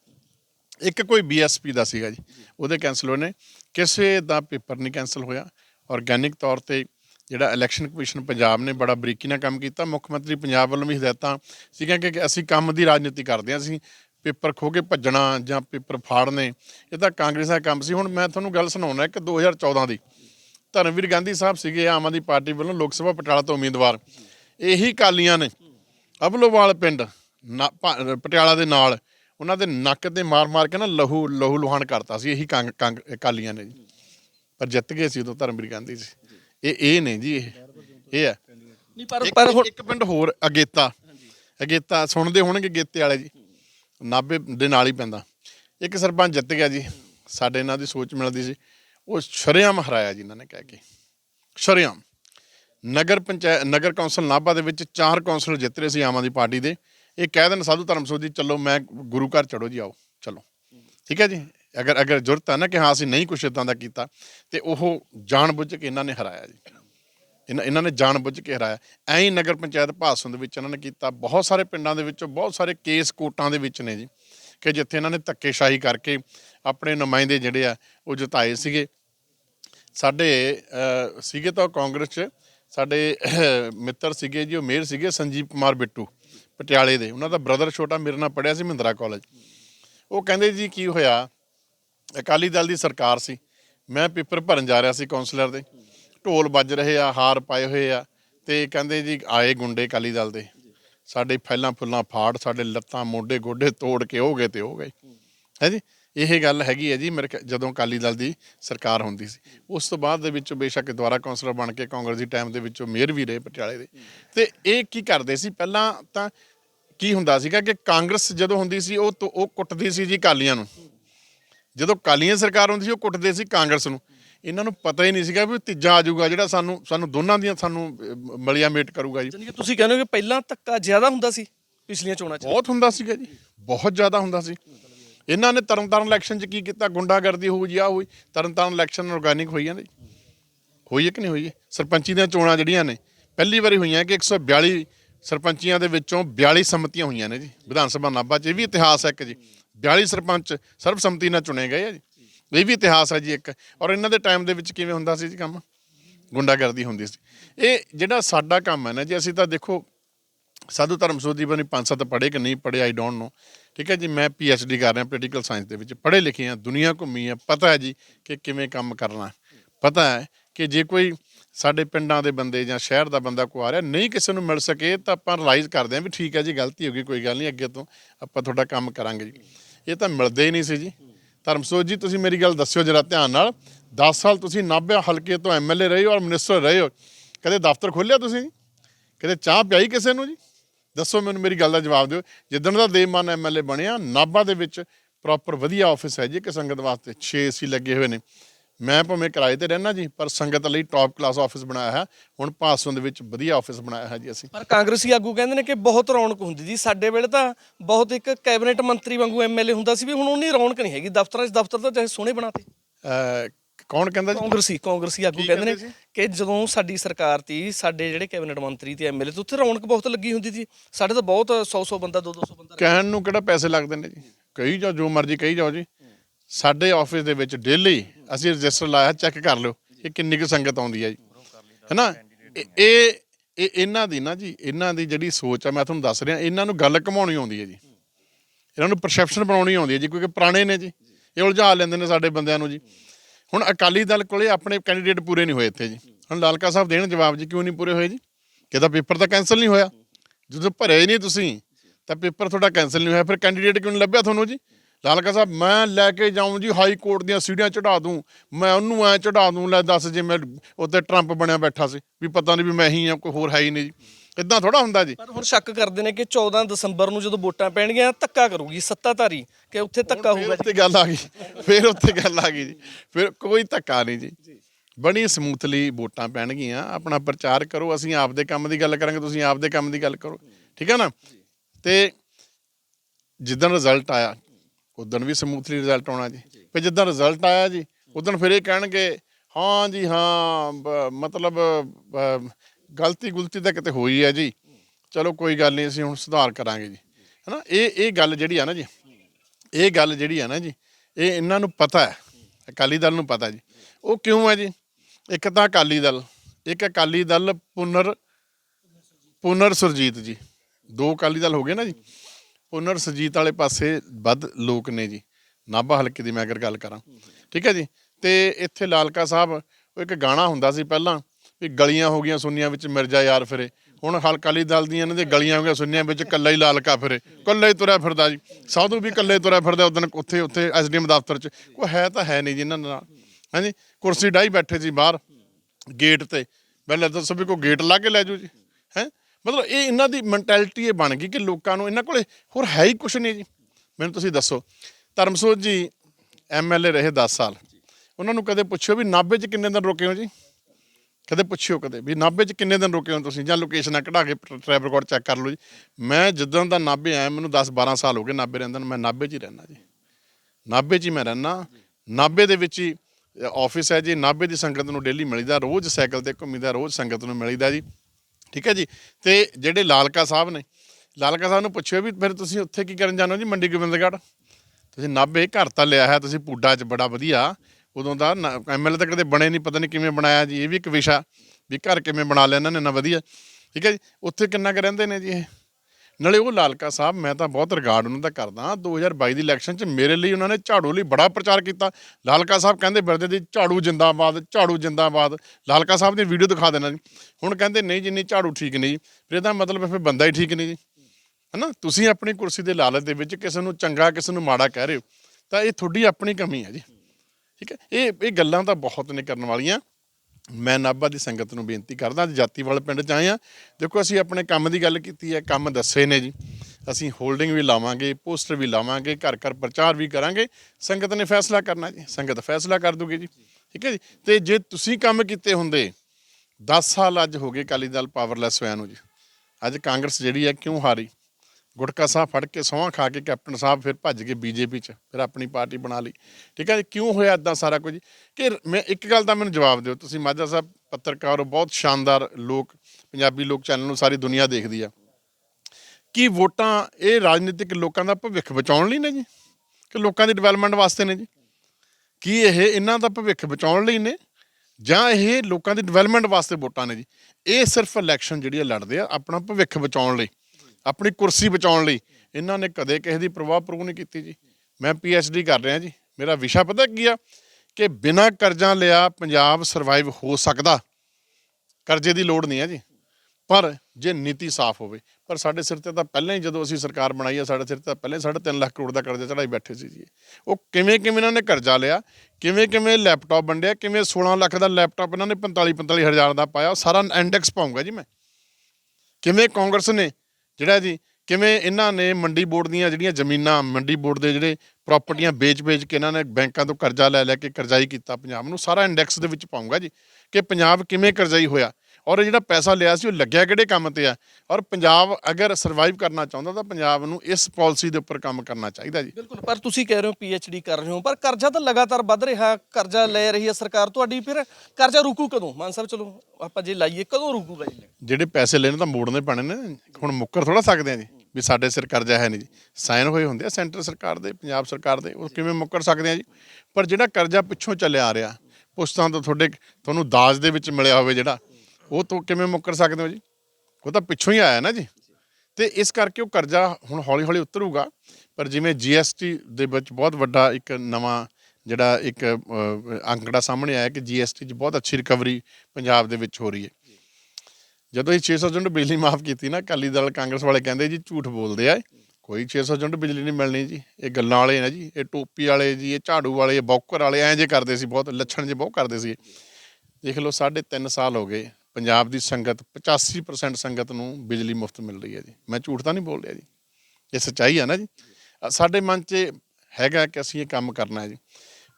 ਇੱਕ ਕੋਈ ਬੀਐਸਪੀ ਦਾ ਸੀਗਾ ਜੀ। ਉਹਦੇ ਕੈਂਸਲ ਹੋਏ ਨੇ। ਕਿਸੇ ਦਾ ਪੇਪਰ ਨਹੀਂ ਕੈਂਸਲ ਹੋਇਆ। ਆਰਗੈਨਿਕ ਤੌਰ ਤੇ ਜਿਹੜਾ ਇਲੈਕਸ਼ਨ ਕਮਿਸ਼ਨ ਪੰਜਾਬ ਨੇ ਬੜਾ ਬਰੀਕੀ ਨਾਲ ਕੰਮ ਕੀਤਾ। ਮੁੱਖ ਮੰਤਰੀ ਪੰਜਾਬ ਵੱਲੋਂ ਵੀ ਹਦਾਇਤਾਂ ਸੀਗੀਆਂ ਕਿ ਅਸੀਂ ਕੰਮ ਦੀ ਰਾਜਨੀਤੀ ਕਰਦੇ ਹਾਂ। ਅਸੀਂ ਪੇਪਰ ਖੋ ਕੇ ਭੱਜਣਾ ਜਾਂ ਪੇਪਰ ਫਾੜਨੇ ਇਹ ਤਾਂ ਕਾਂਗਰਸ ਦਾ ਕੰਮ ਸੀ। ਹੁਣ ਮੈਂ ਤੁਹਾਨੂੰ ਗੱਲ ਸੁਣਾਉਣਾ ਇੱਕ 2014 ਦੀ। ਧਰਮਵੀਰ ਗਾਂਧੀ ਸਾਹਿਬ ਸੀਗੇ ਆਮ ਆਦਮੀ ਪਾਰਟੀ ਵੱਲੋਂ ਲੋਕ ਸਭਾ ਪਟਿਆਲਾ ਤੋਂ ਉਮੀਦਵਾਰ। ਇਹੀ ਕਾਲੀਆਂ ਨੇ ਅਬਲੋਵਾਲ ਪਿੰਡ ਪਟਿਆਲਾ ਦੇ ਨਾਲ ਉਹਨਾਂ ਦੇ ਨੱਕ ਤੇ ਮਾਰ-ਮਾਰ ਕੇ ਨਾ ਲਹੂ ਲਹੂ ਲੁਹਾਨ ਕਰਤਾ ਸੀ। ਇਹੀ ਕਾਲੀਆਂ ਨੇ ਜੀ। ਪਰ ਜਿੱਤ ਗਏ ਸੀ ਉਦੋਂ ਧਰਮਵੀਰ ਗਾਂਧੀ ਸੀ ਇਹ ਇਹ ਨੇ ਜੀ ਇਹ ਇਹ ਹੈ। ਨਹੀਂ ਪਰ ਪਰ ਇੱਕ ਪਿੰਡ ਹੋਰ ਅਗੇਤਾ। ਅਗੇਤਾ ਸੁਣਦੇ ਹੋਣਗੇ ਗੇਤੇ ਵਾਲੇ ਜੀ। ਨਾਭੇ ਦੇ ਨਾਲ ਹੀ ਪੈਂਦਾ। ਇੱਕ ਸਰਪੰਚ ਜਿੱਤ ਗਿਆ ਜੀ। ਸਾਡੇ ਇਹਨਾਂ ਦੀ ਸੋਚ ਮਿਲਦੀ ਸੀ। ਉਹ ਸ਼ਰੇਆਮ ਹਰਾਇਆ ਜੀ ਇਹਨਾਂ ਨੇ ਕਹਿ ਕੇ। ਸ਼ਰੇਆਮ। ਨਗਰ ਪੰਚਾਇਤ ਨਗਰ ਕੌਂਸਲ ਨਾਭਾ ਦੇ ਵਿੱਚ ਚਾਰ ਕੌਂਸਲਰ ਜਿੱਤ ਰਹੇ ਸੀ ਆਮ ਆਦਮੀ ਪਾਰਟੀ ਦੇ। ਇਹ ਕਹਿ ਦੇਣ, ਸਾਧੂ ਧਰਮ ਜੀ ਚਲੋ, ਮੈਂ ਗੁਰੂ ਘਰ ਚੜੋ ਜੀ, ਆਓ, ਚਲੋ। ਠੀਕ ਹੈ ਜੀ? ਅਗਰ ਅਗਰ ਜ਼ਰੂਰਤ ਹੈ ਨਾ ਕਿ ਹਾਂ, ਅਸੀਂ ਨਹੀਂ ਕੁਛ ਇਦਾਂ ਦਾ ਕੀਤਾ, ਤੇ ਉਹ ਜਾਣ ਬੁੱਝ ਕੇ ਇਹਨਾਂ ਨੇ ਹਰਾਇਆ ਜੀ। ਇਹਨਾਂ ਇਹਨਾਂ ਨੇ ਜਾਣ ਬੁੱਝ ਕੇ ਹਰਾਇਆ। ਐਂ ਹੀ ਨਗਰ ਪੰਚਾਇਤ ਭਾਸ਼ਣ ਦੇ ਵਿੱਚ ਇਹਨਾਂ ਨੇ ਕੀਤਾ। ਬਹੁਤ ਸਾਰੇ ਪਿੰਡਾਂ ਦੇ ਵਿੱਚੋਂ ਬਹੁਤ ਸਾਰੇ ਕੇਸ ਕੋਰਟਾਂ ਦੇ ਵਿੱਚ ਨੇ ਜੀ, ਕਿ ਜਿੱਥੇ ਇਹਨਾਂ ਨੇ ਧੱਕੇਸ਼ਾਹੀ ਕਰਕੇ ਆਪਣੇ ਨੁਮਾਇੰਦੇ ਜਿਹੜੇ ਆ, ਉਹ ਜਿਤਾਏ ਸੀਗੇ। ਸਾਡੇ ਸੀਗੇ ਤਾਂ ਉਹ ਕਾਂਗਰਸ 'ਚ, ਸਾਡੇ ਮਿੱਤਰ ਸੀਗੇ ਜੀ, ਉਹ ਮੇਅਰ ਸੀਗੇ ਸੰਜੀਵ ਕੁਮਾਰ ਬਿੱਟੂ, ਪਟਿਆਲੇ ਦੇ। ਉਹਨਾਂ ਦਾ ਬ੍ਰਦਰ ਛੋਟਾ ਮੇਰੇ ਨਾਲ ਪੜਿਆ ਸੀ ਮਹਿੰਦਰਾ ਕਾਲਜ। ਉਹ ਕਹਿੰਦੇ ਜੀ, ਕੀ ਹੋਇਆ? ਅਕਾਲੀ ਦਲ ਦੀ ਸਰਕਾਰ ਸੀ। ਮੈਂ ਪੇਪਰ ਭਰਨ ਜਾ ਰਿਹਾ ਸੀ ਕਾਉਂਸਲਰ ਦੇ। ਢੋਲ ਵੱਜ ਰਹੇ ਆ, ਹਾਰ ਪਾਏ ਹੋਏ ਆ ਤੇ ਕਹਿੰਦੇ ਜੀ ਆਏ ਗੁੰਡੇ ਅਕਾਲੀ ਦਲ ਦੇ। ਸਾਡੇ ਫੈਲਾਂ ਫੁੱਲਾਂ ਫਾੜ, ਸਾਡੇ ਲੱਤਾਂ ਮੋਢੇ ਗੋਡੇ ਤੋੜ ਕੇ ਹੋ ਗਏ ਤੇ ਹੋ ਗਏ। ਹੈ ਜੀ? ਇਹ ਗੱਲ ਹੈਗੀ ਹੈ ਜੀ, ਮੇਰੇ ਜਦੋਂ ਅਕਾਲੀ ਦਲ ਦੀ ਸਰਕਾਰ ਹੁੰਦੀ ਸੀ। ਉਸ ਤੋਂ ਬਾਅਦ ਦੇ ਵਿੱਚ ਬੇਸ਼ੱਕ ਦੁਆਰਾ ਕਾਉਂਸਲਰ ਬਣ ਕੇ ਕਾਂਗਰਸ ਦੀ ਟਾਈਮ ਦੇ ਵਿੱਚੋਂ ਮੇਅਰ ਵੀ ਰਹੇ ਪਟਿਆਲੇ ਦੇ। ਤੇ ਇਹ ਕੀ ਕਰਦੇ ਸੀ? ਪਹਿਲਾਂ ਤਾਂ ਕੀ ਹੁੰਦਾ ਸੀਗਾ ਕਿ ਕਾਂਗਰਸ ਜਦੋਂ ਹੁੰਦੀ ਸੀ, ਉਹ ਉਹ ਕੁੱਟਦੀ ਸੀ ਜੀ ਕਾਲੀਆਂ ਨੂੰ। ਜਦੋਂ ਕਾਲੀਆਂ ਸਰਕਾਰ ਹੁੰਦੀ ਸੀ, ਉਹ ਕੁੱਟਦੇ ਸੀ ਕਾਂਗਰਸ ਨੂੰ। ਇਹਨਾਂ ਨੂੰ ਪਤਾ ਹੀ ਨਹੀਂ ਸੀਗਾ ਵੀ ਤੀਜਾ ਆ ਜਾਊਗਾ ਜਿਹੜਾ ਸਾਨੂੰ ਸਾਨੂੰ ਦੋਨਾਂ ਦੀਆਂ ਸਾਨੂੰ ਮਲਿਆ ਮੇਟ ਕਰੂਗਾ ਜੀ। ਕਿ ਤੁਸੀਂ ਕਹਿੰਦੇ ਹੋ ਕਿ ਪਹਿਲਾਂ ਧੱਕਾ ਜ਼ਿਆਦਾ ਹੁੰਦਾ ਸੀ ਪਿਛਲੀਆਂ ਚੋਣਾਂ 'ਚ? ਬਹੁਤ ਹੁੰਦਾ ਸੀਗਾ ਜੀ ਬਹੁਤ ਜ਼ਿਆਦਾ ਹੁੰਦਾ ਸੀ। ਇਹਨਾਂ ਨੇ ਤਰਨਤਾਰਨ ਇਲੈਕਸ਼ਨ 'ਚ ਕੀ ਕੀਤਾ? ਗੁੰਡਾਗਰਦੀ ਹੋਊ ਜੀ ਆ ਹੋਈ। ਤਰਨਤਾਰਨ ਇਲੈਕਸ਼ਨ ਆਰਗੈਨਿਕ ਹੋਈ ਹੈ ਨਾ ਹੋਈ ਹੈ ਕਿ ਨਹੀਂ ਹੋਈ ਹੈ? ਸਰਪੰਚੀ ਦੀਆਂ ਚੋਣਾਂ ਜਿਹੜੀਆਂ ਨੇ ਪਹਿਲੀ ਵਾਰੀ ਹੋਈਆਂ ਕਿ 142 ਸਰਪੰਚੀਆਂ ਦੇ ਵਿੱਚੋਂ 42 ਸੰਮਤੀਆਂ ਹੋਈਆਂ ਨੇ ਜੀ। ਵਿਧਾਨ ਸਭਾ ਨਾਭਾ 'ਚ ਇਹ ਵੀ ਇਤਿਹਾਸ ਹੈ ਇੱਕ ਜੀ। 42 ਸਰਪੰਚ ਸਰਬਸੰਮਤੀ ਨਾਲ ਚੁਣੇ ਗਏ ਆ ਜੀ। ਇਹ ਵੀ ਇਤਿਹਾਸ ਹੈ ਜੀ ਇੱਕ। ਔਰ ਇਹਨਾਂ ਦੇ ਟਾਈਮ ਦੇ ਵਿੱਚ ਕਿਵੇਂ ਹੁੰਦਾ ਸੀ ਜੀ ਕੰਮ? ਗੁੰਡਾਗਰਦੀ ਹੁੰਦੀ ਸੀ। ਇਹ ਜਿਹੜਾ ਸਾਡਾ ਕੰਮ ਹੈ ਨਾ ਜੀ, ਅਸੀਂ ਤਾਂ ਦੇਖੋ, ਸਾਧੂ ਧਰਮ ਸੋਧੀ ਬਣੀ, ਪੰਜ ਸੱਤ ਪੜ੍ਹੇ ਕਿ ਨਹੀਂ ਪੜ੍ਹੇ ਆਈ ਡੋਨਟ ਨੋ ਠੀਕ ਹੈ ਜੀ, ਮੈਂ ਪੀ ਐਚ ਡੀ ਕਰ ਰਿਹਾ ਪੋਲੀਟੀਕਲ ਸਾਇੰਸ ਦੇ ਵਿੱਚ। ਪੜ੍ਹੇ ਲਿਖੇ ਆ ਦੁਨੀਆ ਘੁੰਮੀ ਆ ਪਤਾ ਹੈ ਜੀ ਕਿ ਕਿਵੇਂ ਕੰਮ ਕਰਨਾ ਪਤਾ ਹੈ ਕਿ ਜੇ ਕੋਈ ਸਾਡੇ ਪਿੰਡਾਂ ਦੇ ਬੰਦੇ ਜਾਂ ਸ਼ਹਿਰ ਦਾ ਬੰਦਾ ਕੋ ਆ ਰਿਹਾ, ਨਹੀਂ ਕਿਸੇ ਨੂੰ ਮਿਲ ਸਕੇ, ਤਾਂ ਆਪਾਂ ਰਿਲਾਈਜ਼ ਕਰਦੇ ਹਾਂ ਵੀ ਠੀਕ ਹੈ ਜੀ, ਗਲਤੀ ਹੋ ਗਈ, ਕੋਈ ਗੱਲ ਨਹੀਂ, ਅੱਗੇ ਤੋਂ ਆਪਾਂ ਤੁਹਾਡਾ ਕੰਮ ਕਰਾਂਗੇ ਜੀ। ਇਹ ਤਾਂ ਮਿਲਦੇ ਹੀ ਨਹੀਂ ਸੀ ਜੀ। ਧਰਮਸੋਤ ਜੀ, ਤੁਸੀਂ ਮੇਰੀ ਗੱਲ ਦੱਸਿਓ ਜਰਾ ਧਿਆਨ ਨਾਲ। 10 ਸਾਲ ਤੁਸੀਂ ਨਾਭਿਆ ਹਲਕੇ ਤੋਂ ਐਮਐਲਏ ਰਹੇ ਹੋ ਔਰ ਮਿਨਿਸਟਰ ਰਹੇ ਹੋ। ਕਦੇ ਦਫ਼ਤਰ ਖੋਲ੍ਹਿਆ ਤੁਸੀਂ? ਕਦੇ ਚਾਹ ਪਿਆਈ ਕਿਸੇ ਨੂੰ ਜੀ? ਦੱਸੋ ਮੈਨੂੰ ਮੇਰੀ ਗੱਲ ਦਾ ਜਵਾਬ ਦਿਓ। ਜਿੱਦਣ ਦਾ ਦੇਵਮਾਨ ਐਮਐਲਏ ਬਣਿਆ, ਨਾਭਾ ਦੇ ਵਿੱਚ ਪ੍ਰੋਪਰ ਵਧੀਆ ਆਫਿਸ ਹੈ ਜੀ ਕਿ ਸੰਗਤ ਵਾਸਤੇ। 6 ਏਸੀ ਲੱਗੇ ਹੋਏ ਨੇ। ਮੈਂ ਭਾਵੇਂ ਕਿਰਾਏ ਤੇ ਰਹਿਣਾ ਜੀ ਪਰ ਸੰਗਤ ਲਈ ਟੌਪ ਕਲਾਸ ਆਫਿਸ ਬਣਾਇਆ ਹੈ। ਹੁਣ ਪਾਸੋਂ ਦੇ ਵਿੱਚ ਵਧੀਆ ਆਫਿਸ ਬਣਾਇਆ ਹੈ ਜੀ ਅਸੀਂ। ਪਰ ਕਾਂਗਰਸੀ ਆਗੂ ਕਹਿੰਦੇ ਨੇ ਕਿ ਬਹੁਤ ਰੌਣਕ ਹੁੰਦੀ ਸੀ ਸਾਡੇ ਵੇਲੇ ਤਾਂ ਬਹੁਤ ਇੱਕ ਕੈਬਨਿਟ ਮੰਤਰੀ ਵਾਂਗੂ ਐਮਐਲਏ ਹੁੰਦਾ ਸੀ ਵੀ ਹੁਣ ਉਨੀ ਰੌਣਕ ਨਹੀਂ ਹੈਗੀ। ਦਫ਼ਤਰਾਂ 'ਚ ਦਫ਼ਤਰ ਤਾਂ ਚਾਹੇ ਸੋਹਣੇ ਬਣਾਤੇ। ਕੌਣ ਕਹਿੰਦਾ ਜੀ? ਕਾਂਗਰਸੀ ਕਾਂਗਰਸੀ ਆਗੂ ਕਹਿੰਦੇ ਨੇ ਕਿ ਜਦੋਂ ਸਾਡੀ ਸਰਕਾਰ ਤੀ ਸਾਡੇ ਜਿਹੜੇ ਕੈਬਨਿਟ ਮੰਤਰੀ ਤੇ ਐਮਐਲਏ ਤੇ ਉੱਥੇ ਰੌਣਕ ਬਹੁਤ ਲੱਗੀ ਹੁੰਦੀ ਸੀ। ਸਾਡੇ ਤਾਂ ਬਹੁਤ 100 100 ਬੰਦਾ 2 200 ਬੰਦਾ ਕਹਿਣ ਨੂੰ ਕਿਹੜਾ ਪੈਸੇ ਲੱਗਦੇ ਨੇ ਜੀ? ਕਹੀ ਜਾਓ ਜੋ ਮਰਜ਼ੀ ਕਹੀ ਜਾਓ ਜੀ। ਸਾਡੇ ਆਫਿਸ ਦੇ ਵਿੱਚ ਡੇਲੀ ਅਸੀਂ ਰਜਿਸਟਰ ਲਾਇਆ ਚੈੱਕ ਕਰ ਲਿਓ ਕਿ ਕਿੰਨੀ ਕੁ ਸੰਗਤ ਆਉਂਦੀ ਹੈ ਜੀ। ਹੈਨਾ? ਇਹ ਇਹ ਇਹ ਇਹਨਾਂ ਦੀ ਨਾ ਜੀ, ਇਹਨਾਂ ਦੀ ਜਿਹੜੀ ਸੋਚ ਆ, ਮੈਂ ਤੁਹਾਨੂੰ ਦੱਸ ਰਿਹਾ, ਇਹਨਾਂ ਨੂੰ ਗੱਲ ਘਮਾਉਣੀ ਆਉਂਦੀ ਹੈ ਜੀ। ਇਹਨਾਂ ਨੂੰ ਪਰਸੈਪਸ਼ਨ ਬਣਾਉਣੀ ਆਉਂਦੀ ਹੈ ਜੀ, ਕਿਉਂਕਿ ਪੁਰਾਣੇ ਨੇ ਜੀ। ਇਹ ਉਲਝਾ ਲੈਂਦੇ ਨੇ ਸਾਡੇ ਬੰਦਿਆਂ ਨੂੰ ਜੀ। ਹੁਣ ਅਕਾਲੀ ਦਲ ਕੋਲੇ ਆਪਣੇ ਕੈਂਡੀਡੇਟ ਪੂਰੇ ਨਹੀਂ ਹੋਏ ਇੱਥੇ ਜੀ। ਹੁਣ ਲਾਲਕਾ ਸਾਹਿਬ ਦੇਣ ਜਵਾਬ ਜੀ, ਕਿਉਂ ਨਹੀਂ ਪੂਰੇ ਹੋਏ ਜੀ? ਕਿਹਦਾ ਪੇਪਰ ਤਾਂ ਕੈਨਸਲ ਨਹੀਂ ਹੋਇਆ? ਜਦੋਂ ਭਰਿਆ ਹੀ ਨਹੀਂ ਤੁਸੀਂ, ਤਾਂ ਪੇਪਰ ਤੁਹਾਡਾ ਕੈਨਸਲ ਨਹੀਂ ਹੋਇਆ, ਫਿਰ ਕੈਂਡੀਡੇਟ ਕਿਉਂ ਨਹੀਂ ਲੱਭਿਆ ਤੁਹਾਨੂੰ ਜੀ? ਲਾਲਕਾ ਸਾਹਿਬ ਮੈਂ ਲੈ ਕੇ ਜਾਊਂ ਜੀ ਹਾਈ ਕੋਰਟ ਦੀਆਂ ਸੀੜੀਆਂ ਚੜਾ ਦੂੰ। ਮੈਂ ਉਹਨੂੰ ਐ ਚੜਾ ਦੂੰ ਲੈ ਦੱਸ ਜੇ ਮੈਂ ਉੱਤੇ ਟਰੰਪ ਬਣਿਆ ਬੈਠਾ ਸੀ ਵੀ ਪਤਾ ਨਹੀਂ ਵੀ ਮੈਂ ਹੀ ਆ ਕੋਈ ਹੋਰ ਹੈ ਹੀ ਨਹੀਂ ਜੀ। ਇਦਾਂ ਥੋੜਾ ਹੁੰਦਾ ਜੀ। ਪਰ ਹੁਣ ਸ਼ੱਕ ਕਰਦੇ ਨੇ ਕਿ 14 ਦਸੰਬਰ ਨੂੰ ਜਦੋਂ ਵੋਟਾਂ ਪੈਣਗੀਆਂ ਧੱਕਾ ਕਰੂਗੀ ਸੱਤਾਧਾਰੀ ਕਿ ਉੱਥੇ ਧੱਕਾ ਫਿਰ ਹੋਊਗਾ ਉੱਤੇ ਗੱਲ ਆ ਗਈ ਫਿਰ ਉੱਤੇ ਗੱਲ ਆ ਗਈ ਜੀ। ਫਿਰ ਕੋਈ ਧੱਕਾ ਨਹੀਂ ਜੀ। ਬੜੀ ਸਮੂਥਲੀ ਵੋਟਾਂ ਪੈਣਗੀਆਂ ਆਪਣਾ ਪ੍ਰਚਾਰ ਕਰੋ ਅਸੀਂ ਆਪਦੇ ਕੰਮ ਦੀ ਗੱਲ ਕਰਾਂਗੇ ਤੁਸੀਂ ਆਪਦੇ ਕੰਮ ਦੀ ਗੱਲ ਕਰੋ। ਠੀਕ ਹੈ ਨਾ? ਤੇ ਜਿੱਦਣ ਰਿਜ਼ਲਟ ਆਇਆ ਉਦੋਂ ਵੀ ਸਮੂਥਲੀ ਰਿਜ਼ਲਟ ਆਉਣਾ ਜੀ। ਫਿਰ ਜਿੱਦਾਂ ਰਿਜ਼ਲਟ ਆਇਆ ਜੀ ਉਦੋਂ ਫਿਰ ਇਹ ਕਹਿਣਗੇ, ਹਾਂ ਜੀ, ਹਾਂ, ਬ- ਮਤਲਬ ਗਲਤੀ ਗੁਲਤੀ ਤਾਂ ਕਿਤੇ ਹੋਈ ਹੈ ਜੀ। ਚਲੋ ਕੋਈ ਗੱਲ ਨਹੀਂ, ਅਸੀਂ ਹੁਣ ਸੁਧਾਰ ਕਰਾਂਗੇ ਜੀ। ਹਨਾ, ਇਹ ਇਹ ਗੱਲ ਜਿਹੜੀ ਆ ਨਾ ਜੀ, ਇਹ ਗੱਲ ਜਿਹੜੀ ਆ ਨਾ ਜੀ, ਇਹ ਇਹਨਾਂ ਨੂੰ ਪਤਾ ਹੈ। ਅਕਾਲੀ ਦਲ ਨੂੰ ਪਤਾ ਜੀ। ਉਹ ਕਿਉਂ ਹੈ ਜੀ? ਇੱਕ ਤਾਂ ਅਕਾਲੀ ਦਲ, ਇੱਕ ਅਕਾਲੀ ਦਲ ਪੁਨਰ ਪੁਨਰ ਸੁਰਜੀਤ ਜੀ। ਦੋ ਅਕਾਲੀ ਦਲ ਹੋ ਗਏ ਨਾ ਜੀ। ਪੁਨਰ ਸੁਰਜੀਤ ਵਾਲੇ ਪਾਸੇ ਵੱਧ ਲੋਕ ਨੇ ਜੀ। ਨਾਭਾ ਹਲਕੇ ਦੀ ਮੈਂ ਅਗਰ ਗੱਲ ਕਰਾਂ। ਠੀਕ ਹੈ ਜੀ? ਤੇ ਇੱਥੇ ਲਾਲਕਾ ਸਾਹਿਬ ਉਹ ਇੱਕ ਗਾਣਾ ਹੁੰਦਾ ਸੀ ਪਹਿਲਾਂ ਵੀ ਗਲੀਆਂ ਹੋ ਗਈਆਂ ਸੁੰਨੀਆਂ ਵਿੱਚ ਮਿਰਜ਼ਾ ਯਾਰ ਫਿਰੇ। ਹੁਣ ਹਲਕਾਲੀ ਦਲ ਦੀਆਂ ਇਹਨਾਂ ਦੇ ਗਲੀਆਂ ਹੋ ਗਈਆਂ ਸੁੰਨੀਆਂ ਵਿੱਚ ਕੱਲਾ ਹੀ ਲਾਲਕਾ ਫਿਰੇ। ਕੱਲਾ ਹੀ ਤੁਰਿਆ ਫਿਰਦਾ ਜੀ। ਸਾਧੂ ਵੀ ਕੱਲੇ ਤੁਰਿਆ ਫਿਰਦਾ ਉਦੋਂ ਉੱਥੇ ਉੱਥੇ ਐਸਡੀਐਮ ਦਫ਼ਤਰ 'ਚ। ਕੋਈ ਹੈ ਤਾਂ ਹੈ ਨਹੀਂ ਜੀ ਇਹਨਾਂ ਨਾਲ। ਹਾਂਜੀ ਕੁਰਸੀ ਡਾਈ ਬੈਠੇ ਸੀ ਬਾਹਰ ਗੇਟ ਤੇ। ਪਹਿਲਾਂ ਦੱਸੋ ਵੀ ਕੋਈ ਗੇਟ ਲਾ ਕੇ ਲੈ ਜਾਓ ਜੀ। ਹੈ? ਮਤਲਬ ਇਹ ਇਹਨਾਂ ਦੀ ਮੈਂਟੈਲਿਟੀ ਇਹ ਬਣ ਗਈ ਕਿ ਲੋਕਾਂ ਨੂੰ ਇਹਨਾਂ ਕੋਲੇ ਹੋਰ ਹੈ ਹੀ ਕੁਛ ਨਹੀਂ ਜੀ। ਮੈਨੂੰ ਤੁਸੀਂ ਦੱਸੋ। ਧਰਮਸੋਤ ਜੀ ਐਮਐਲਏ ਰਹੇ 10 ਸਾਲ। ਉਹਨਾਂ ਨੂੰ ਕਦੇ ਪੁੱਛਿਓ ਵੀ ਨਾਭੇ 'ਚ ਕਿੰਨੇ ਦਿਨ ਰੁਕੇ ਹੋ ਜੀ? ਕਦੇ ਪੁੱਛਿਓ ਕਦੇ ਵੀ ਨਾਭੇ 'ਚ ਕਿੰਨੇ ਦਿਨ ਰੁਕੇ ਹੋ ਤੁਸੀਂ? ਜਾਂ ਲੋਕੇਸ਼ਨਾਂ ਕਢਾ ਕੇ ਟਰੈਵਲ ਰਿਕਾਰਡ ਚੈੱਕ ਕਰ ਲਓ ਜੀ। ਮੈਂ ਜਦੋਂ ਦਾ ਨਾਭੇ ਆਇਆ, ਮੈਨੂੰ 10 12 ਸਾਲ ਹੋ ਗਏ ਨਾਭੇ ਰਹਿੰਦਾ ਮੈਂ ਨਾਭੇ 'ਚ ਹੀ ਰਹਿਣਾ ਜੀ। ਨਾਭੇ 'ਚ ਹੀ ਮੈਂ ਰਹਿਣਾ ਨਾਭੇ ਦੇ ਵਿੱਚ ਹੀ ਆਫਿਸ ਹੈ ਜੀ। ਨਾਭੇ ਦੀ ਸੰਗਤ ਨੂੰ ਡੇਲੀ ਮਿਲੀਦਾ, ਰੋਜ਼ ਸਾਈਕਲ ਤੇ ਘੁੰਮੀਦਾ, ਰੋਜ਼ ਸੰਗਤ ਨੂੰ ਮਿਲੀਦਾ ਜੀ। ਠੀਕ ਹੈ ਜੀ? ਤੇ ਜਿਹੜੇ ਲਾਲਕਾ ਸਾਹਿਬ ਨੇ, ਲਾਲਕਾ ਸਾਹਿਬ ਨੂੰ ਪੁੱਛਿਓ ਵੀ ਫਿਰ ਤੁਸੀਂ ਉੱਥੇ ਕੀ ਕਰਨ ਜਾਂਦੇ ਜੀ? ਮੰਡੀ ਗੋਬਿੰਦਗੜ੍ਹ? ਤੁਸੀਂ ਨਾਭੇ ਘਰ ਤਾਂ ਲਿਆ ਹੈ, ਤੁਸੀਂ ਪੂਡਾ 'ਚ ਬੜਾ ਵਧੀਆ। ਉਦੋਂ ਦਾ ਐਮਐਲਏ ਤਾਂ ਕਦੇ ਬਣੇ ਨਹੀਂ, ਪਤਾ ਨਹੀਂ ਕਿਵੇਂ ਬਣਾਇਆ ਜੀ, ਇਹ ਵੀ ਇੱਕ ਵਿਸ਼ਾ ਵੀ ਘਰ ਕਿਵੇਂ ਬਣਾ ਲਿਆ, ਇਹਨਾਂ ਨੇ ਨਾ ਵਧੀਆ। ਠੀਕ ਹੈ ਜੀ? ਉੱਥੇ ਕਿੰਨਾ ਕੁ ਰਹਿੰਦੇ ਨੇ ਜੀ ਇਹ? ਨਾਲੇ ਉਹ ਲਾਲਕਾ ਸਾਹਿਬ, ਮੈਂ ਤਾਂ ਬਹੁਤ ਰਿਗਾਰਡ ਉਹਨਾਂ ਦਾ ਕਰਦਾ 2022 ਦੀ ਇਲੈਕਸ਼ਨ 'ਚ ਮੇਰੇ ਲਈ ਉਹਨਾਂ ਨੇ ਝਾੜੂ ਲਈ ਬੜਾ ਪ੍ਰਚਾਰ ਕੀਤਾ। ਲਾਲਕਾ ਸਾਹਿਬ ਕਹਿੰਦੇ ਫਿਰਦੇ ਦੀ ਝਾੜੂ ਜਿੰਦਾਬਾਦ ਝਾੜੂ ਜਿੰਦਾਬਾਦ। ਲਾਲਕਾ ਸਾਹਿਬ ਦੀ ਵੀਡੀਓ ਦਿਖਾ ਦੇਣਾ ਜੀ। ਹੁਣ ਕਹਿੰਦੇ, ਨਹੀਂ ਜਿੰਨੀ ਝਾੜੂ ਠੀਕ ਨਹੀਂ ਫਿਰ ਇਹਦਾ ਮਤਲਬ ਫਿਰ ਬੰਦਾ ਹੀ ਠੀਕ ਨਹੀਂ ਜੀ। ਹਨਾ? ਤੁਸੀਂ ਆਪਣੀ ਕੁਰਸੀ ਦੇ ਲਾਲਚ ਦੇ ਵਿੱਚ ਕਿਸੇ ਨੂੰ ਚੰਗਾ, ਕਿਸੇ ਨੂੰ ਮਾੜਾ ਕਹਿ ਰਹੇ ਹੋ, ਤਾਂ ਇਹ ਤੁਹਾਡੀ ਆਪਣੀ ਕਮੀ ਹੈ ਜੀ। ਠੀਕ ਹੈ? ਇਹ ਇਹ ਗੱਲਾਂ ਤਾਂ ਬਹੁਤ ਨੇ ਕਰਨ ਵਾਲੀਆਂ। ਮੈਂ ਨਾਭਾ ਦੀ ਸੰਗਤ ਨੂੰ ਬੇਨਤੀ ਕਰਦਾ, ਅੱਜ ਜਾਤੀਵਾਲ ਪਿੰਡ ਚ ਆਏ ਆ ਦੇਖੋ, ਅਸੀਂ ਆਪਣੇ ਕੰਮ ਦੀ ਗੱਲ ਕੀਤੀ ਹੈ, ਕੰਮ ਦੱਸੇ ਨੇ ਜੀ। ਅਸੀਂ ਹੋਲਡਿੰਗ ਵੀ ਲਾਵਾਂਗੇ ਪੋਸਟਰ ਵੀ ਲਾਵਾਂਗੇ ਘਰ ਘਰ ਪ੍ਰਚਾਰ ਵੀ ਕਰਾਂਗੇ। ਸੰਗਤ ਨੇ ਫੈਸਲਾ ਕਰਨਾ ਜੀ, ਸੰਗਤ ਫੈਸਲਾ ਕਰ ਦੂਗੀ ਜੀ। ਠੀਕ ਹੈ ਜੀ? ਤੇ ਜੇ ਤੁਸੀਂ ਕੰਮ ਕੀਤੇ ਹੁੰਦੇ 10 ਸਾਲ ਅੱਜ ਹੋ ਗਏ ਅਕਾਲੀ ਦਲ ਪਾਵਰਲੈਸ ਹੋਇਆ ਨੂੰ ਜੀ। ਅੱਜ ਕਾਂਗਰਸ ਜਿਹੜੀ ਹੈ ਕਿਉਂ ਹਾਰੀ? ਗੁਟਕਾ ਸਾਹਿਬ ਫੜ ਕੇ ਸਹੁੰ ਖਾ ਕੇ ਕੈਪਟਨ ਸਾਹਿਬ ਫਿਰ ਭੱਜ ਗਏ ਬੀਜੇਪੀ ਚ, ਫਿਰ ਆਪਣੀ ਪਾਰਟੀ ਬਣਾ ਲਈ। ਠੀਕ ਹੈ ਜੀ? ਕਿਉਂ ਹੋਇਆ ਇਦਾਂ ਸਾਰਾ ਕੁਝ? ਕਿ ਮੈਂ ਇੱਕ ਗੱਲ ਦਾ ਮੈਨੂੰ ਜਵਾਬ ਦਿਓ। ਤੁਸੀਂ ਮਾਝਾ ਸਾਹਿਬ ਪੱਤਰਕਾਰ ਹੋ, ਬਹੁਤ ਸ਼ਾਨਦਾਰ ਲੋਕ, ਪੰਜਾਬੀ ਲੋਕ ਚੈਨਲ ਨੂੰ ਸਾਰੀ ਦੁਨੀਆ ਦੇਖਦੀ ਆ। ਕੀ ਵੋਟਾਂ ਇਹ ਰਾਜਨੀਤਿਕ ਲੋਕਾਂ ਦਾ ਭਵਿੱਖ ਬਚਾਉਣ ਲਈ ਨੇ ਜੀ? ਕਿ ਲੋਕਾਂ ਦੀ ਡਿਵੈਲਪਮੈਂਟ ਵਾਸਤੇ ਨੇ ਜੀ? ਕੀ ਇਹ ਇਹਨਾਂ ਦਾ ਭਵਿੱਖ ਬਚਾਉਣ ਲਈ ਨੇ? ਜਾਂ ਇਹ ਲੋਕਾਂ ਦੀ ਡਿਵੈਲਪਮੈਂਟ ਵਾਸਤੇ ਵੋਟਾਂ ਨੇ ਜੀ? ਇਹ ਸਿਰਫ ਇਲੈਕਸ਼ਨ ਜਿਹੜੀ ਆ ਲੜਦੇ ਆ, ਆਪਣਾ ਭਵਿੱਖ ਬਚਾਉਣ ਲਈ। ਆਪਣੀ ਕੁਰਸੀ ਬਚਾਉਣ ਲਈ। ਇਹਨਾਂ ਨੇ ਕਦੇ ਕਿਸੇ ਦੀ ਪ੍ਰਵਾਹ ਪ੍ਰੂਹ ਨਹੀਂ ਕੀਤੀ ਜੀ। ਮੈਂ ਡੀ ਕਰ ਰਿਹਾ ਜੀ। ਮੇਰਾ ਵਿਸ਼ਾ ਪਤਾ ਕੀ ਆ? ਕਿ ਬਿਨਾਂ ਕਰਜ਼ਾ ਲਿਆ ਪੰਜਾਬ ਸਰਵਾਈਵ ਹੋ ਸਕਦਾ। ਕਰਜ਼ੇ ਦੀ ਲੋੜ ਨਹੀਂ ਹੈ ਜੀ। ਪਰ ਜੇ ਨੀਤੀ ਸਾਫ਼ ਹੋਵੇ, ਪਰ ਸਾਡੇ ਸਿਰ ਤੇ ਤਾਂ ਪਹਿਲਾਂ ਹੀ ਜਦੋਂ ਅਸੀਂ ਸਰਕਾਰ ਬਣਾਈ ਆ, ਸਾਡੇ ਸਿਰ ਤੇ ਤਾਂ ਪਹਿਲਾਂ ਹੀ ਸਾਢੇ ਤਿੰਨ ਲੱਖ ਕਰੋੜ ਦਾ ਕਰਜ਼ਾ ਚੜਾਈ ਬੈਠੇ ਸੀ ਜੀ। ਉਹ ਕਿਵੇਂ ਕਿਵੇਂ ਇਹਨਾਂ ਨੇ ਕਰਜ਼ਾ ਲਿਆ, ਕਿਵੇਂ ਕਿਵੇਂ ਲੈਪਟਾਪ ਵੰਡਿਆ, ਕਿਵੇਂ 16 ਲੱਖ ਦਾ ਲੈਪਟਾਪ ਇਹਨਾਂ ਨੇ 45 45 ਹਜ਼ਾਰ ਦਾ ਪਾਇਆ, ਸਾਰਾ ਇੰਡੈਕਸ ਪਾਉਂਗਾ ਜੀ ਮੈਂ। ਕਿਵੇਂ ਕਾਂਗਰਸ ਨੇ ਜਿਹੜਾ ਜੀ, ਕਿਵੇਂ ਇਹਨਾਂ ਨੇ ਮੰਡੀ ਬੋਰਡ ਦੀਆਂ ਜਿਹੜੀਆਂ ਜ਼ਮੀਨਾਂ, ਮੰਡੀ ਬੋਰਡ ਦੇ ਜਿਹੜੇ ਪ੍ਰਾਪਰਟੀਆਂ ਵੇਚ-ਵੇਚ ਕੇ ਇਹਨਾਂ ਨੇ ਬੈਂਕਾਂ ਤੋਂ ਕਰਜ਼ਾ ਲੈ ਲੈ ਕੇ ਕਰਜ਼ਾਈ ਕੀਤਾ ਪੰਜਾਬ ਨੂੰ, ਸਾਰਾ ਇੰਡੈਕਸ ਦੇ ਵਿੱਚ ਪਾਉਂਗਾ ਜੀ, ਕਿ ਪੰਜਾਬ ਕਿਵੇਂ ਕਰਜ਼ਾਈ ਹੋਇਆ। ਔਰ ਇਹ ਜਿਹੜਾ ਪੈਸਾ ਲਿਆ ਸੀ ਉਹ ਲੱਗਿਆ ਕਿਹੜੇ ਕੰਮ ਤੇ ਆ? ਔਰ ਪੰਜਾਬ ਅਗਰ ਸਰਵਾਈਵ ਕਰਨਾ ਚਾਹੁੰਦਾ ਤਾਂ ਪੰਜਾਬ ਨੂੰ ਇਸ ਪਾਲਿਸੀ ਦੇ ਉੱਪਰ ਕੰਮ ਕਰਨਾ ਚਾਹੀਦਾ ਜੀ। ਬਿਲਕੁਲ ਪਰ ਤੁਸੀਂ ਕਹਿ ਰਹੇ ਹੋ ਪੀਐਚਡੀ ਕਰ ਰਹੇ ਹੋ ਪਰ ਕਰਜ਼ਾ ਤਾਂ ਲਗਾਤਾਰ ਵੱਧ ਰਿਹਾ ਕਰਜ਼ਾ ਲੈ ਰਹੀ ਹੈ ਸਰਕਾਰ ਤੁਹਾਡੀ ਫਿਰ ਕਰਜ਼ਾ ਰੁਕੂ ਕਦੋਂ? ਮਾਨ ਸਾਹਿਬ ਚਲੋ ਆਪਾਂ ਜੇ ਲਾਈਏ ਕਦੋਂ ਰੁਕੂਗਾ ਜੀ? ਜਿਹੜੇ ਪੈਸੇ ਲੈਣੇ ਤਾਂ ਮੋੜਨੇ ਪੈਣੇ ਨੇ ਹੁਣ ਮੁੱਕਰ ਥੋੜਾ ਸਕਦੇ ਆ ਜੀ ਵੀ ਸਾਡੇ ਸਿਰ ਕਰਜ਼ਾ ਹੈ ਨਹੀਂ ਜੀ। ਸਾਈਨ ਹੋਏ ਹੁੰਦੇ ਆ ਸੈਂਟਰ ਸਰਕਾਰ ਦੇ ਪੰਜਾਬ ਸਰਕਾਰ ਦੇ ਉਹ ਕਿਵੇਂ ਮੁੱਕਰ ਸਕਦੇ ਆ ਜੀ? ਪਰ ਜਿਹੜਾ ਕਰਜ਼ਾ ਪਿੱਛੋਂ ਚੱਲਿਆ ਆ ਰਿਹਾ ਪੁਸਤਾਂ ਤੋਂ ਤੁਹਾਡੇ ਤੁਹਾਨੂੰ ਦਾਜ ਦੇ ਵਿੱਚ ਮਿਲਿਆ ਹੋਵੇ ਜਿਹੜਾ ਉਹ ਤੋਂ ਕਿਵੇਂ ਮੁੱਕਰ ਸਕਦੇ ਹੋ ਜੀ? ਉਹ ਤਾਂ ਪਿੱਛੋਂ ਹੀ ਆਇਆ ਨਾ ਜੀ। ਤੇ ਇਸ ਕਰਕੇ ਉਹ ਕਰਜ਼ਾ ਹੁਣ ਹੌਲੀ ਹੌਲੀ ਉਤਰੂਗਾ। ਪਰ ਜਿਵੇਂ ਜੀਐਸਟੀ ਦੇ ਵਿੱਚ ਬਹੁਤ ਵੱਡਾ ਇੱਕ ਨਵਾਂ ਜਿਹੜਾ ਇੱਕ ਅੰਕੜਾ ਸਾਹਮਣੇ ਆਇਆ ਕਿ ਜੀਐਸਟੀ 'ਚ ਬਹੁਤ ਅੱਛੀ ਰਿਕਵਰੀ ਪੰਜਾਬ ਦੇ ਵਿੱਚ ਹੋ ਰਹੀ ਹੈ। ਜਦੋਂ ਇਹ 600 ਯੂਨਿਟ ਬਿਜਲੀ ਮਾਫ ਕੀਤੀ ਨਾ, ਅਕਾਲੀ ਦਲ ਕਾਂਗਰਸ ਵਾਲੇ ਕਹਿੰਦੇ ਜੀ, ਝੂਠ ਬੋਲਦੇ ਆ। ਇਹ। ਕੋਈ 600 ਯੂਨਿਟ ਬਿਜਲੀ ਨਹੀਂ ਮਿਲਣੀ ਜੀ। ਇਹ ਗੱਲਾਂ ਵਾਲੇ ਨੇ ਜੀ, ਇਹ ਟੋਪੀ ਵਾਲੇ ਜੀ, ਇਹ ਝਾੜੂ ਵਾਲੇ, ਇਹ ਬੌਕਰ ਵਾਲੇ, ਐਂ ਜੇ ਕਰਦੇ ਸੀ ਬਹੁਤ, ਲੱਛਣ ਜੇ ਬਹੁਤ ਕਰਦੇ ਸੀ। ਦੇਖ ਲਓ, ਸਾਢੇ ਤਿੰਨ ਸਾਲ ਹੋ ਗਏ। ਪੰਜਾਬ ਦੀ ਸੰਗਤ 85% ਸੰਗਤ ਨੂੰ ਬਿਜਲੀ ਮੁਫਤ ਮਿਲ ਰਹੀ ਹੈ ਜੀ। ਮੈਂ ਝੂਠ ਤਾਂ ਨਹੀਂ ਬੋਲ ਰਿਹਾ ਜੀ। ਇਹ ਸੱਚਾਈ ਆ ਨਾ ਜੀ। ਸਾਡੇ ਮਨ 'ਚ ਹੈਗਾ ਕਿ ਅਸੀਂ ਇਹ ਕੰਮ ਕਰਨਾ ਹੈ ਜੀ।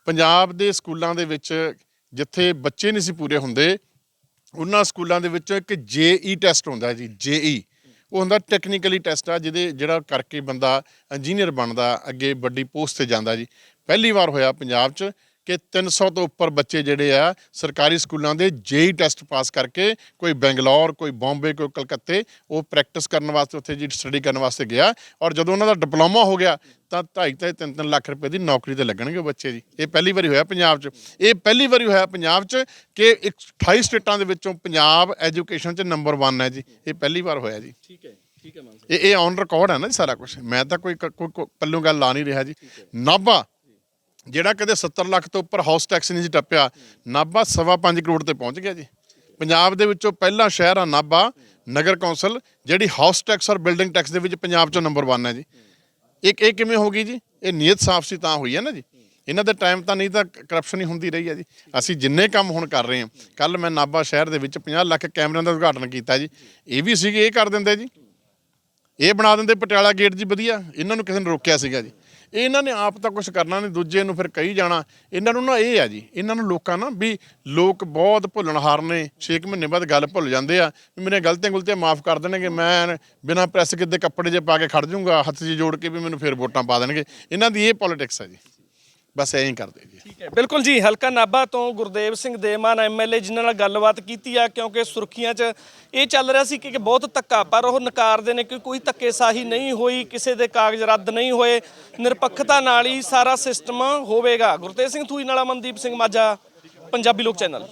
ਪੰਜਾਬ ਦੇ ਸਕੂਲਾਂ ਦੇ ਵਿੱਚ ਜਿੱਥੇ ਬੱਚੇ ਨਹੀਂ ਸੀ ਪੂਰੇ ਹੁੰਦੇ, ਉਹਨਾਂ ਸਕੂਲਾਂ ਦੇ ਵਿੱਚ ਇੱਕ ਜੇਈ ਟੈਸਟ ਹੁੰਦਾ ਹੈ ਜੀ ਜੇਈ ਉਹ ਹੁੰਦਾ ਟੈਕਨੀਕਲੀ ਟੈਸਟ ਆ, ਜਿਹਦੇ ਜਿਹੜਾ ਕਰਕੇ ਬੰਦਾ ਇੰਜੀਨੀਅਰ ਬਣਦਾ, ਅੱਗੇ ਵੱਡੀ ਪੋਸਟ ਤੇ ਜਾਂਦਾ ਜੀ। ਪਹਿਲੀ ਵਾਰ ਹੋਇਆ ਪੰਜਾਬ 'ਚ। ਕਿ 300 ਤੋਂ ਉੱਪਰ ਬੱਚੇ ਜਿਹੜੇ ਆ ਸਰਕਾਰੀ ਸਕੂਲਾਂ ਦੇ ਜੇਈ ਟੈਸਟ ਪਾਸ ਕਰਕੇ ਕੋਈ ਬੈਂਗਲੌਰ ਕੋਈ ਬੰਬੇ ਕੋਈ ਕਲਕੱਤੇ ਉਹ ਪ੍ਰੈਕਟਿਸ ਕਰਨ ਵਾਸਤੇ ਉੱਥੇ ਜੀ ਸਟੱਡੀ ਕਰਨ ਵਾਸਤੇ ਗਿਆ ਔਰ ਜਦੋਂ ਉਹਨਾਂ ਦਾ ਡਿਪਲੋਮਾ ਹੋ ਗਿਆ ਤਾਂ 2.5 ਤੇ 3-3 ਲੱਖ ਰੁਪਏ ਦੀ ਨੌਕਰੀ ਤੇ ਲੱਗਣਗੇ ਬੱਚੇ ਜੀ। ਇਹ ਪਹਿਲੀ ਵਾਰੀ ਹੋਇਆ ਪੰਜਾਬ 'ਚ। ਇਹ ਪਹਿਲੀ ਵਾਰੀ ਹੋਇਆ ਪੰਜਾਬ 'ਚ ਕਿ ਇੱਕ 28 ਸਟੇਟਾਂ ਦੇ ਵਿੱਚੋਂ ਪੰਜਾਬ ਐਜੂਕੇਸ਼ਨ 'ਚ ਨੰਬਰ 1 ਹੈ ਜੀ। ਇਹ ਪਹਿਲੀ ਵਾਰ ਹੋਇਆ ਜੀ। ਠੀਕ ਹੈ ਠੀਕ ਹੈ ਮਾਨ ਇਹ ਇਹ ਔਨ ਰਿਕਾਰਡ ਹੈ ਨਾ ਜੀ ਸਾਰਾ ਕੁਝ ਮੈਂ ਤਾਂ ਕੋਈ ਕੋਈ ਕੋਈ ਪੱਲੋਂ ਗੱਲ ਲਾ ਨਹੀਂ ਰਿਹਾ ਜੀ। ਨਾਭਾ ਜਿਹੜਾ ਕਦੇ 70 ਲੱਖ ਤੋਂ ਉੱਪਰ ਹਾਊਸ ਟੈਕਸ ਨਹੀਂ ਸੀ ਟੱਪਿਆ, ਨਾਭਾ ਸਵਾ ਪੰਜ ਕਰੋੜ ਤੇ ਪਹੁੰਚ ਗਿਆ ਜੀ। ਪੰਜਾਬ ਦੇ ਵਿੱਚੋਂ ਪਹਿਲਾ ਸ਼ਹਿਰ ਆ ਨਾਭਾ, ਨਗਰ ਕੌਂਸਲ, ਜਿਹੜੀ ਹਾਊਸ ਟੈਕਸ ਔਰ ਬਿਲਡਿੰਗ ਟੈਕਸ ਦੇ ਵਿੱਚ ਪੰਜਾਬ 'ਚੋਂ ਨੰਬਰ 1 ਹੈ ਜੀ। ਇੱਕ ਇਹ ਕਿਵੇਂ ਹੋ ਗਈ ਜੀ? ਇਹ ਨੀਅਤ ਸਾਫ਼ ਸੀ ਤਾਂ ਹੋਈ ਹੈ ਨਾ ਜੀ। ਇਹਨਾਂ ਦੇ ਟਾਈਮ ਤਾਂ ਨਹੀਂ ਤਾਂ ਕਰਪਸ਼ਨ ਹੀ ਹੁੰਦੀ ਰਹੀ ਹੈ ਜੀ। ਅਸੀਂ ਜਿੰਨੇ ਕੰਮ ਹੁਣ ਕਰ ਰਹੇ ਹਾਂ ਕੱਲ ਮੈਂ ਨਾਭਾ ਸ਼ਹਿਰ ਦੇ ਵਿੱਚ 50 ਲੱਖ ਕੈਮਰਿਆਂ ਦਾ ਉਦਘਾਟਨ ਕੀਤਾ ਜੀ। ਇਹ ਵੀ ਸੀਗੇ, ਇਹ ਕਰ ਦਿੰਦੇ ਜੀ। ਇਹ ਬਣਾ ਦਿੰਦੇ ਪਟਿਆਲਾ ਗੇਟ ਜੀ, ਵਧੀਆ। ਇਹਨਾਂ ਨੂੰ ਕਿਸੇ ਨੇ ਰੋਕਿਆ ਸੀਗਾ ਜੀ। ਇਹਨਾਂ ਨੇ ਆਪ ਤਾਂ ਕੁਝ ਕਰਨਾ ਨਹੀਂ, ਦੂਜੇ ਨੂੰ ਫਿਰ ਕਹੀ ਜਾਣਾ। ਇਹਨਾਂ ਨੂੰ ਨਾ ਇਹ ਆ ਜੀ, ਇਹਨਾਂ ਨੂੰ ਲੋਕਾਂ ਨਾ ਵੀ ਲੋਕ ਬਹੁਤ ਭੁੱਲਣਹਾਰ ਨੇ 6 ਮਹੀਨੇ ਬਾਅਦ ਗੱਲ ਭੁੱਲ ਜਾਂਦੇ ਆ ਵੀ ਮੇਰੇ ਗਲਤੀਆਂ ਗੁਲਤੀਆਂ ਮਾਫ ਕਰ ਦੇਣਗੇ, ਮੈਂ ਬਿਨਾਂ ਪ੍ਰੈਸ ਕਿਤੇ ਕੱਪੜੇ ਜੇ ਪਾ ਕੇ ਖੜ ਜਾਊਂਗਾ, ਹੱਥ 'ਚ ਜੋੜ ਕੇ ਵੀ ਮੈਨੂੰ ਫਿਰ ਵੋਟਾਂ ਪਾ ਦੇਣਗੇ। ਇਹਨਾਂ ਦੀ ਇਹ ਪੋਲਿਟਿਕਸ ਆ ਜੀ। ਬਸ ਐਂ ਕਰਦੇ ਜੀ। ਠੀਕ ਹੈ। ਬਿਲਕੁਲ ਜੀ, ਹਲਕਾ ਨਾਭਾ ਤੋਂ ਗੁਰਦੇਵ ਸਿੰਘ ਦੇਮਾਨ ਐਮਐਲਏ ਜਿਨ੍ਹਾਂ ਨਾਲ ਗੱਲਬਾਤ ਕੀਤੀ ਆ, ਕਿਉਂਕਿ ਸੁਰਖੀਆਂ 'ਚ ਇਹ ਚੱਲ ਰਿਹਾ ਸੀ ਕਿ ਬਹੁਤ ਧੱਕਾ, ਪਰ ਉਹ ਨਕਾਰਦੇ ਨੇ ਕਿ ਕੋਈ ਧੱਕੇਸ਼ਾਹੀ ਨਹੀਂ ਹੋਈ, ਕਿਸੇ ਦੇ ਕਾਗਜ਼ ਰੱਦ ਨਹੀਂ ਹੋਏ। ਨਿਰਪੱਖਤਾ ਨਾਲ ਹੀ ਸਾਰਾ ਸਿਸਟਮ ਹੋਵੇਗਾ। ਗੁਰਤੇਜ ਸਿੰਘ ਥੂਈ ਨਾਲਾ ਮਨਦੀਪ ਸਿੰਘ ਮਾਝਾ, ਪੰਜਾਬੀ ਲੋਕ ਚੈਨਲ।